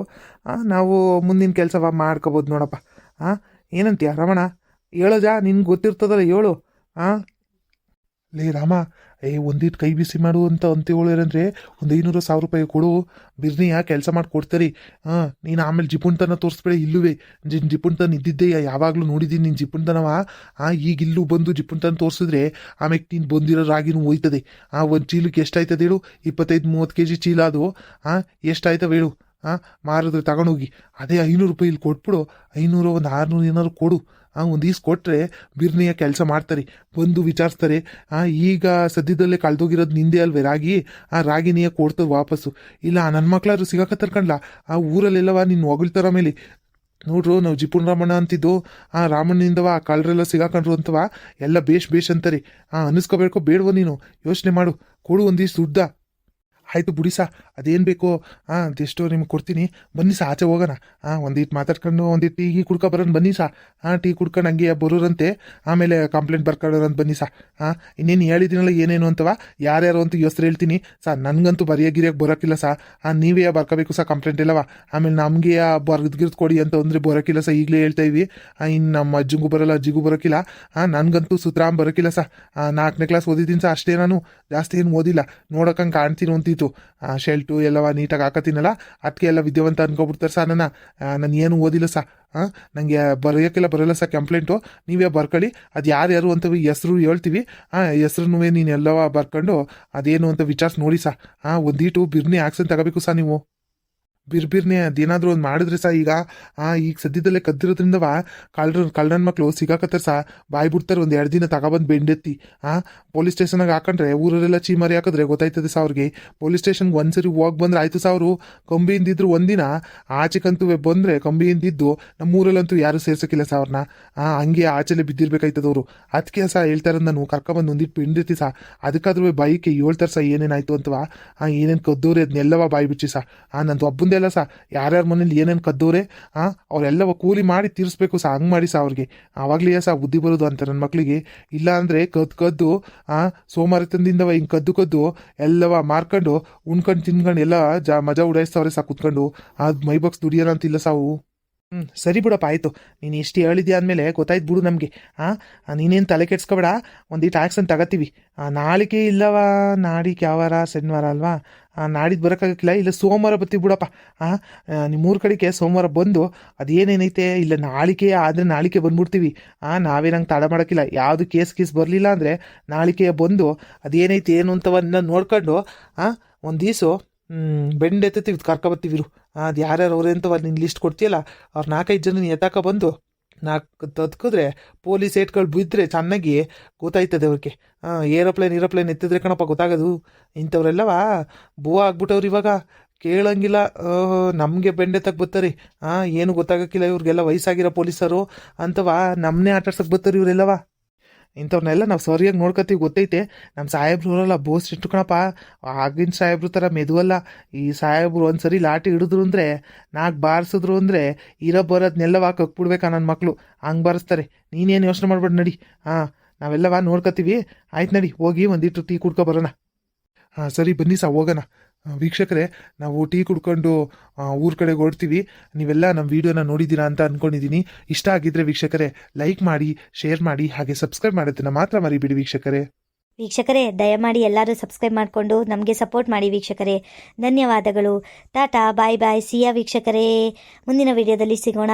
ಹಾಂ ನಾವು ಮುಂದಿನ ಕೆಲಸವ ಮಾಡ್ಕೋಬೋದು ನೋಡಪ್ಪ ಹಾಂ ಏನಂತೀಯ ರಮಣ? ಹೇಳೋಜಾ, ನಿನ್ಗೆ ಗೊತ್ತಿರ್ತದಲ್ಲ, ಹೇಳು ಹಾಂ ಲೇ ರಾಮ ಏ ಒಂದಿಟ್ಟು ಕೈ ಬಿಸಿ ಮಾಡು ಅಂತ ಅಂತೇಳಿರಂದ್ರೆ ಒಂದು ಐನೂರು ಸಾವಿರ ರೂಪಾಯಿ ಕೊಡು. ಬಿರ್ನಿ ಯಾಕೆ ಕೆಲಸ ಮಾಡಿ ಕೊಡ್ತೀರಿ. ಹಾಂ, ನೀನು ಆಮೇಲೆ ಜಿಪುಣ್ತನ ತೋರಿಸ್ಬೇಡಿ ಇಲ್ಲುವೆ. ಜಿನ್ ಜಿಪುಣ್ತನ ಇದ್ದಿದ್ದೆ ಯಾವಾಗಲೂ ನೋಡಿದ್ದೀನಿ ನಿನ್ನ ಜಿಪುಣ್ತನವ. ಆ, ಈಗ ಇಲ್ಲೂ ಬಂದು ಜಿಪುಣ್ತನ ತೋರಿಸಿದ್ರೆ ಆಮೇಲೆ ನೀನು ಬಂದಿರೋ ರಾಗಿನೂ ಹೋಯ್ತದೆ ಆ, ಒಂದು ಚೀಲಕ್ಕೆ ಎಷ್ಟಾಯ್ತದೆ ಹೇಳು? ಇಪ್ಪತ್ತೈದು, ಮೂವತ್ತು ಕೆ ಜಿ ಚೀಲ ಅದು. ಹಾಂ ಎಷ್ಟಾಯ್ತವೆ ಹೇಳು? ಹಾಂ ಮಾರಿದ್ರೆ ತಗೊಂಡೋಗಿ. ಅದೇ ಐನೂರು ರೂಪಾಯಿ ಇಲ್ಲಿ ಕೊಟ್ಬಿಡು. ಐನೂರು, ಒಂದು ಆರುನೂರು ಏನಾದ್ರು ಕೊಡು. ಒಂದು ಈಸ್ ಕೊಟ್ಟರೆ ಬಿರ್ನಿಯ ಕೆಲಸ ಮಾಡ್ತಾರೆ. ಬಂದು ವಿಚಾರಿಸ್ತಾರೆ. ಆ, ಈಗ ಸದ್ಯದಲ್ಲೇ ಕಳೆದೋಗಿರೋದು ನಿಂದೆ ಅಲ್ವೇ? ರಾಗಿ? ಆ, ರಾಗಿನಿಯ ಕೊಡ್ತದೆ ವಾಪಸ್ಸು. ಇಲ್ಲ ನನ್ನ ಮಕ್ಳಾದ್ರು ತರ್ಕಂಡ್ಲ ಆ, ಊರಲ್ಲೆಲ್ಲವ ನಿನ್ನ ಹೊಗಳ್ತಾರ ಮೇಲೆ ನೋಡ್ರು, ನಾವು ಜಿಪುಣ್ ರಾಮಣ್ಣ ಅಂತಿದ್ದು, ಆ, ರಾಮಣ್ಣನಿಂದವ, ಆ ಕಳ್ರೆಲ್ಲ ಸಿಗಾಕೊಂಡ್ರು ಅಂತವ? ಎಲ್ಲ ಬೇಷ್ ಬೇಷ್ ಅಂತಾರೆ. ಆ ಅನಿಸ್ಕೋಬೇಕೋ ಬೇಡವೋ ನೀನು? ಯೋಚನೆ ಮಾಡು. ಕೊಡು ಒಂದಿಷ್ಟು ದುಡ್ಡ. ಆಯಿತು ಬಿಡಿ ಸಾ, ಅದೇನು ಬೇಕೋ? ಹಾಂ ಅದೆಷ್ಟೋ ನಿಮ್ಗೆ ಕೊಡ್ತೀನಿ. ಬನ್ನಿ ಸಾ, ಆಚೆ ಹೋಗೋಣ. ಹಾಂ ಒಂದಿಟ್ಟು ಮಾತಾಡ್ಕೊಂಡು ಒಂದಿಟ್ಟು ಟೀ ಗೀ ಕುಡ್ಕೊ ಬರೋಣ ಬನ್ನಿ ಸಾ. ಹಾಂ ಟೀ ಕುಡ್ಕೊಂಡು ಹಂಗೆ ಬರೋರಂತೆ. ಆಮೇಲೆ ಕಂಪ್ಲೇಂಟ್ ಬರ್ಕೊಳ್ಳೋರಂತ ಬನ್ನಿ ಸಾ. ಹಾಂ ಇನ್ನೇನು ಹೇಳಿದ್ದೀನಲ್ಲ ಏನೇನು ಅಂತವ? ಯಾರ್ಯಾರು ಅಂತ ಹೆಸ್ರು ಹೇಳ್ತೀನಿ. ಸಾ, ನನಗಂತೂ ಬರೆಯೋ ಗಿರಿಯಕ್ಕೆ ಬರೋಕ್ಕಿಲ್ಲ ಸಾ. ಹಾಂ ನೀವೇ ಬರ್ಕೋಬೇಕು ಸಾ ಕಂಪ್ಲೇಂಟ್ ಇಲ್ಲವ ಆಮೇಲೆ ನಮಗೆ ಬರ್ಗಿರ್ದು ಕೊಡಿ ಅಂತ ಅಂದರೆ ಬರೋಕ್ಕಿಲ್ಲ ಸಾ, ಈಗಲೇ ಹೇಳ್ತಾ ಇವಿ ಇನ್ನು ನಮ್ಮ ಅಜ್ಜಿಗೂ ಬರೋಲ್ಲ, ಅಜ್ಜಿಗೂ ಬರೋಕ್ಕಿಲ್ಲ ಹಾಂ ನನಗಂತೂ ಸುತರಾಮ್ ಬರೋಕ್ಕಿಲ್ಲ ಸಾ. ನಾಲ್ಕನೇ ಕ್ಲಾಸ್ ಓದಿದ್ದೀನಿ ಸಾ, ಅಷ್ಟೇ ನಾನು. ಜಾಸ್ತಿ ಏನು ಓದಿಲ್ಲ. ನೋಡೋಕಂಗೆ ಕಾಣ್ತೀನಿ ಅಂತಿತ್ತು. ಶೆಲ್ಟು ಎಲ್ಲವ ನೀಟಾಗಿ ಹಾಕತ್ತೀನಲ್ಲ? ಅದಕ್ಕೆ ಎಲ್ಲ ವಿದ್ಯಾವಂತ ಅನ್ಕೊಬಿಡ್ತಾರೆ ಸರ್ ನನ್ನ. ನಾನು ಏನು ಓದಿಲ್ಲ ಸಾ ಹಾಂ ನನಗೆ ಬರೆಯೋಕ್ಕೆಲ್ಲ ಬರೋಲ್ಲ ಸರ್ ಕಂಪ್ಲೇಂಟು. ನೀವೇ ಬರ್ಕೊಳ್ಳಿ. ಅದು ಯಾರ್ಯಾರು ಅಂತ ಹೆಸ್ರು ಹೇಳ್ತೀವಿ. ಹಾಂ ಹೆಸ್ರು ನೀನು ಎಲ್ಲವ ಬರ್ಕೊಂಡು ಅದೇನು ಅಂತ ವಿಚಾರಿಸಿ ನೋಡಿ ಸಾ ಹಾಂ ಒಂದೀಟು ಬಿರ್ನಿ ಆ್ಯಕ್ಷನ್ ತಗೋಬೇಕು ಸರ್ ನೀವು. ಬಿರ್ಬಿರ್ನೆ ಅದೇನಾದರೂ ಒಂದು ಮಾಡಿದ್ರೆ ಸಾ ಈಗ. ಆ, ಈಗ ಸದ್ಯದಲ್ಲೇ ಕದ್ದಿರೋದ್ರಿಂದವ ಕಳ್ಳರ ಕಳ್ಳನ ಮಕ್ಕಳು ಸಿಗಾಕತ್ತಾರೆ ಸಾ. ಬಾಯಿ ಬಿಡ್ತಾರೆ ಒಂದು ಎರಡು ದಿನ ತಗೊಬಂದು ಬೆಂಡೆತ್ತಿ. ಆ, ಪೊಲೀಸ್ ಸ್ಟೇಷನಾಗ ಹಾಕೊಂಡ್ರೆ ಊರಲ್ಲೆಲ್ಲ ಚೀಮಾರಿ ಹಾಕಿದ್ರೆ ಗೊತ್ತಾಯ್ತದೆ ಸಾ ಅವ್ರಿಗೆ. ಪೊಲೀಸ್ ಸ್ಟೇಷನ್ಗೆ ಒಂದ್ಸರಿ ಹೋಗಿ ಬಂದ್ರೆ ಆಯಿತು ಸಾ ಅವರು. ಕಂಬಿಯಿಂದಿದ್ರು ಒಂದಿನ ಆಚೆಗಂತೂ ಬಂದರೆ ಕಂಬಿಯಿಂದಿದ್ದು ನಮ್ಮೂರಲ್ಲಂತೂ ಯಾರೂ ಸೇರ್ಸೋಕ್ಕಿಲ್ಲ ಸಾ ಅವ್ರನ್ನ ಆ, ಹಂಗೆ ಆಚೆಲೆ ಬಿದ್ದಿರ್ಬೇಕಾಯ್ತದವರು ಅದಕ್ಕೆ ಸಾ ಹೇಳ್ತಾರೆ ನಾನು ಕರ್ಕೊಂಬಂದು ಒಂದಿಟ್ಟು ಬೆಂಡಿರ್ತಿ ಸಾ. ಅದಕ್ಕಾದ್ರೂ ಬೈಕ್ ಹೇಳ್ತಾರೆ ಸಾ ಏನೇನಾಯ್ತು ಅಂತವಾ ಏನೇನು ಕದ್ದೋರಿ ಅದನ್ನೆಲ್ಲವ ಬಾಯಿ ಬಿಚ್ಚಿ ಸಾ. ಆ, ನಂದು ಒಬ್ಬಂದೇ ಅಲ್ಲ ಸಾ, ಯಾರ್ಯಾರ ಮನೇಲಿ ಏನೇನು ಕದ್ದೋರೆ ಹಾಂ ಅವರೆಲ್ಲವ ಕೂಲಿ ಮಾಡಿ ತೀರಿಸ್ಬೇಕು ಸಾ, ಹಂಗೆ ಮಾಡಿ ಸಾ ಅವ್ರಿಗೆ. ಆವಾಗಲೇ ಸಾ, ಬುದ್ಧಿ ಬರೋದು ಅಂತ ನನ್ನ ಮಕ್ಕಳಿಗೆ ಇಲ್ಲ ಅಂದರೆ ಕದ್ದು ಕದ್ದು, ಆ ಸೋಮಾರಿತನದಿಂದವ ಹಿಂಗೆ ಕದ್ದು ಕದ್ದು, ಎಲ್ಲವ ಮಾರ್ಕೊಂಡು, ಉಣ್ಕೊಂಡು, ತಿನ್ಕೊಂಡು ಎಲ್ಲ ಜಾ, ಮಜಾ ಉಡಾಯಿಸ್ತವ್ರೆ ಸಾ, ಕುತ್ಕೊಂಡು. ಅದು ಮೈ ಬಾಕ್ಸ್ ದುಡಿಯೋಣ ಅಂತಿಲ್ಲ ಸಾವು ಹ್ಞೂ ಸರಿ ಬಿಡಪ್ಪ, ಆಯಿತು. ನೀನು ಎಷ್ಟು ಹೇಳಿದ್ಯಾ ಅಂದಮೇಲೆ ಗೊತ್ತಾಯ್ತು ಬಿಡು ನಮಗೆ. ಹಾಂ ನೀನೇನು ತಲೆ ಕೆಡ್ಸ್ಕೊಬೇಡ ಈ ಟ್ಯಾಕ್ಸನ್ನು ತಗೋತೀವಿ. ನಾಳಿಕೆ ಇಲ್ಲವ, ನಾಡಿಗೆ ಯಾವಾರ, ಶನಿವಾರ ಅಲ್ವಾ? ನಾಡಿದ್ದು ಬರೋಕ್ಕಾಗಕ್ಕಿಲ್ಲ, ಇಲ್ಲ ಸೋಮವಾರ ಬರ್ತೀವಿ ಬಿಡಪ್ಪ. ಹಾಂ ನಿಮ್ಮೂರ ಕಡೆಗೆ ಸೋಮವಾರ ಬಂದು ಅದೇನೇನೈತೆ, ಇಲ್ಲ ನಾಳಿಕೆ ಆದರೆ ನಾಳಿಕೆ ಬಂದ್ಬಿಡ್ತೀವಿ. ಹಾಂ ನಾವೇನಂಗೆ ತಡ ಮಾಡೋಕ್ಕಿಲ್ಲ. ಯಾವುದು ಕೇಸ್ ಕೇಸ್ ಬರಲಿಲ್ಲ ಅಂದರೆ ನಾಳಿಕೆಯ ಬಂದು ಅದೇನೈತೆ ಏನು ಅಂತವನ್ನ ನೋಡ್ಕೊಂಡು ಹಾಂ ಒಂದು ದಿವಸ ಬೆಂಡೆ ಬೆಂಡ್ ಎತ್ತತ್ತೀವಿ ಕರ್ಕೊಬತ್ತೀವಿರು ಅದು ಯಾರ್ಯಾರು ಅಂತ ನಿನ್ನ ಲಿಸ್ಟ್ ಕೊಡ್ತೀಯಲ್ಲ, ಅವ್ರು ನಾಲ್ಕೈದು ಜನ ಎತ್ತಾಕ ಬಂದು ನಾಲ್ಕು ತದ್ಕಿದ್ರೆ ಪೊಲೀಸ್ ಏಟ್ಗಳು ಬಿದ್ದರೆ ಚೆನ್ನಾಗಿ ಗೊತ್ತಾಯ್ತದೆ ಅವ್ರಿಗೆ. ಏರೋಪ್ಲೇನ್ ಏರೋಪ್ಲೇನ್ ಎತ್ತಿದ್ರೆ ಕಣಪ್ಪ ಗೊತ್ತಾಗೋದು. ಇಂಥವ್ರೆಲ್ಲವ? ಬೂ ಆಗ್ಬಿಟ್ಟವ್ರು ಇವಾಗ. ಕೇಳಂಗಿಲ್ಲ. ನಮಗೆ ಬೆಂಡೆ ತಗ ಬರ್ತಾರೆ. ಹಾಂ ಏನು ಗೊತ್ತಾಗೋಕ್ಕಿಲ್ಲ ಇವ್ರಿಗೆಲ್ಲ ವಯಸ್ಸಾಗಿರೋ ಪೊಲೀಸರು ಅಂತವಾ? ನಮ್ಮನ್ನೇ ಆಟಾಡ್ಸಕ್ಕೆ ಬರ್ತಾರೆ ಇವರೆಲ್ಲವ? ಇಂಥವ್ರನ್ನೆಲ್ಲ ನಾವು ಸರಿಯಾಗಿ ನೋಡ್ಕೊತೀವಿ, ಗೊತ್ತೈತೆ? ನಮ್ಮ ಸಾಹೇಬ್ರು ಅವರಲ್ಲ, ಬೋಸ್ ಇಟ್ಕೊಳಪ್ಪ ಆಗಿನ ಸಾಹೇಬ್ರು ಥರ ಮೆದುವಲ್ಲ. ಈ ಸಾಹೇಬ್ರು ಒಂದ್ಸರಿ ಲಾಟಿ ಹಿಡಿದ್ರು ಅಂದರೆ ನಾಲ್ಕು ಬಾರಿಸಿದ್ರು ಅಂದರೆ, ಇರೋ ಬರೋದ್ನೆಲ್ಲವ ಕಕ್ಬಿಡ್ಬೇಕಾ ನನ್ನ ಮಕ್ಕಳು ಹಂಗೆ ಬಾರಿಸ್ತಾರೆ. ನೀನೇನು ಯೋಚನೆ ಮಾಡ್ಬೇಡ ನಡಿ. ಹಾಂ ನಾವೆಲ್ಲವ ನೋಡ್ಕೊತೀವಿ. ಆಯ್ತು ನಡಿ, ಹೋಗಿ ಒಂದಿಟ್ಟು ಟೀ ಕುಡ್ಕೊ ಬರೋಣ. ಹಾಂ, ಸರಿ ಬನ್ನಿ ಸಾ, ಹೋಗೋಣ. ವೀಕ್ಷಕರೇ, ನಾವು ಟೀ ಕುಡ್ಕೊಂಡು ಊರ ಕಡೆಗೆ ಓಡ್ತೀವಿ ನೀವೆಲ್ಲ ನಮ್ಮ ವಿಡಿಯೋನ ನೋಡಿದ್ದೀರಾ ಅಂತ ಅಂದ್ಕೊಂಡಿದ್ದೀನಿ ಇಷ್ಟ ಆಗಿದ್ರೆ ವೀಕ್ಷಕರೇ, ಲೈಕ್ ಮಾಡಿ, ಶೇರ್ ಮಾಡಿ, ಹಾಗೆ ಸಬ್ಸ್ಕ್ರೈಬ್ ಮಾಡೋದನ್ನ ಮಾತ್ರ ಮರಿಬಿಡಿ ವೀಕ್ಷಕರೇ. ವೀಕ್ಷಕರೇ, ದಯಮಾಡಿ ಎಲ್ಲರೂ ಸಬ್ಸ್ಕ್ರೈಬ್ ಮಾಡಿಕೊಂಡು ನಮಗೆ ಸಪೋರ್ಟ್ ಮಾಡಿ ವೀಕ್ಷಕರೇ. ಧನ್ಯವಾದಗಳು. ಟಾಟಾ, ಬಾಯ್ ಬಾಯ್. ಸಿಯಾ ವೀಕ್ಷಕರೇ. ಮುಂದಿನ ವಿಡಿಯೋದಲ್ಲಿ ಸಿಗೋಣ.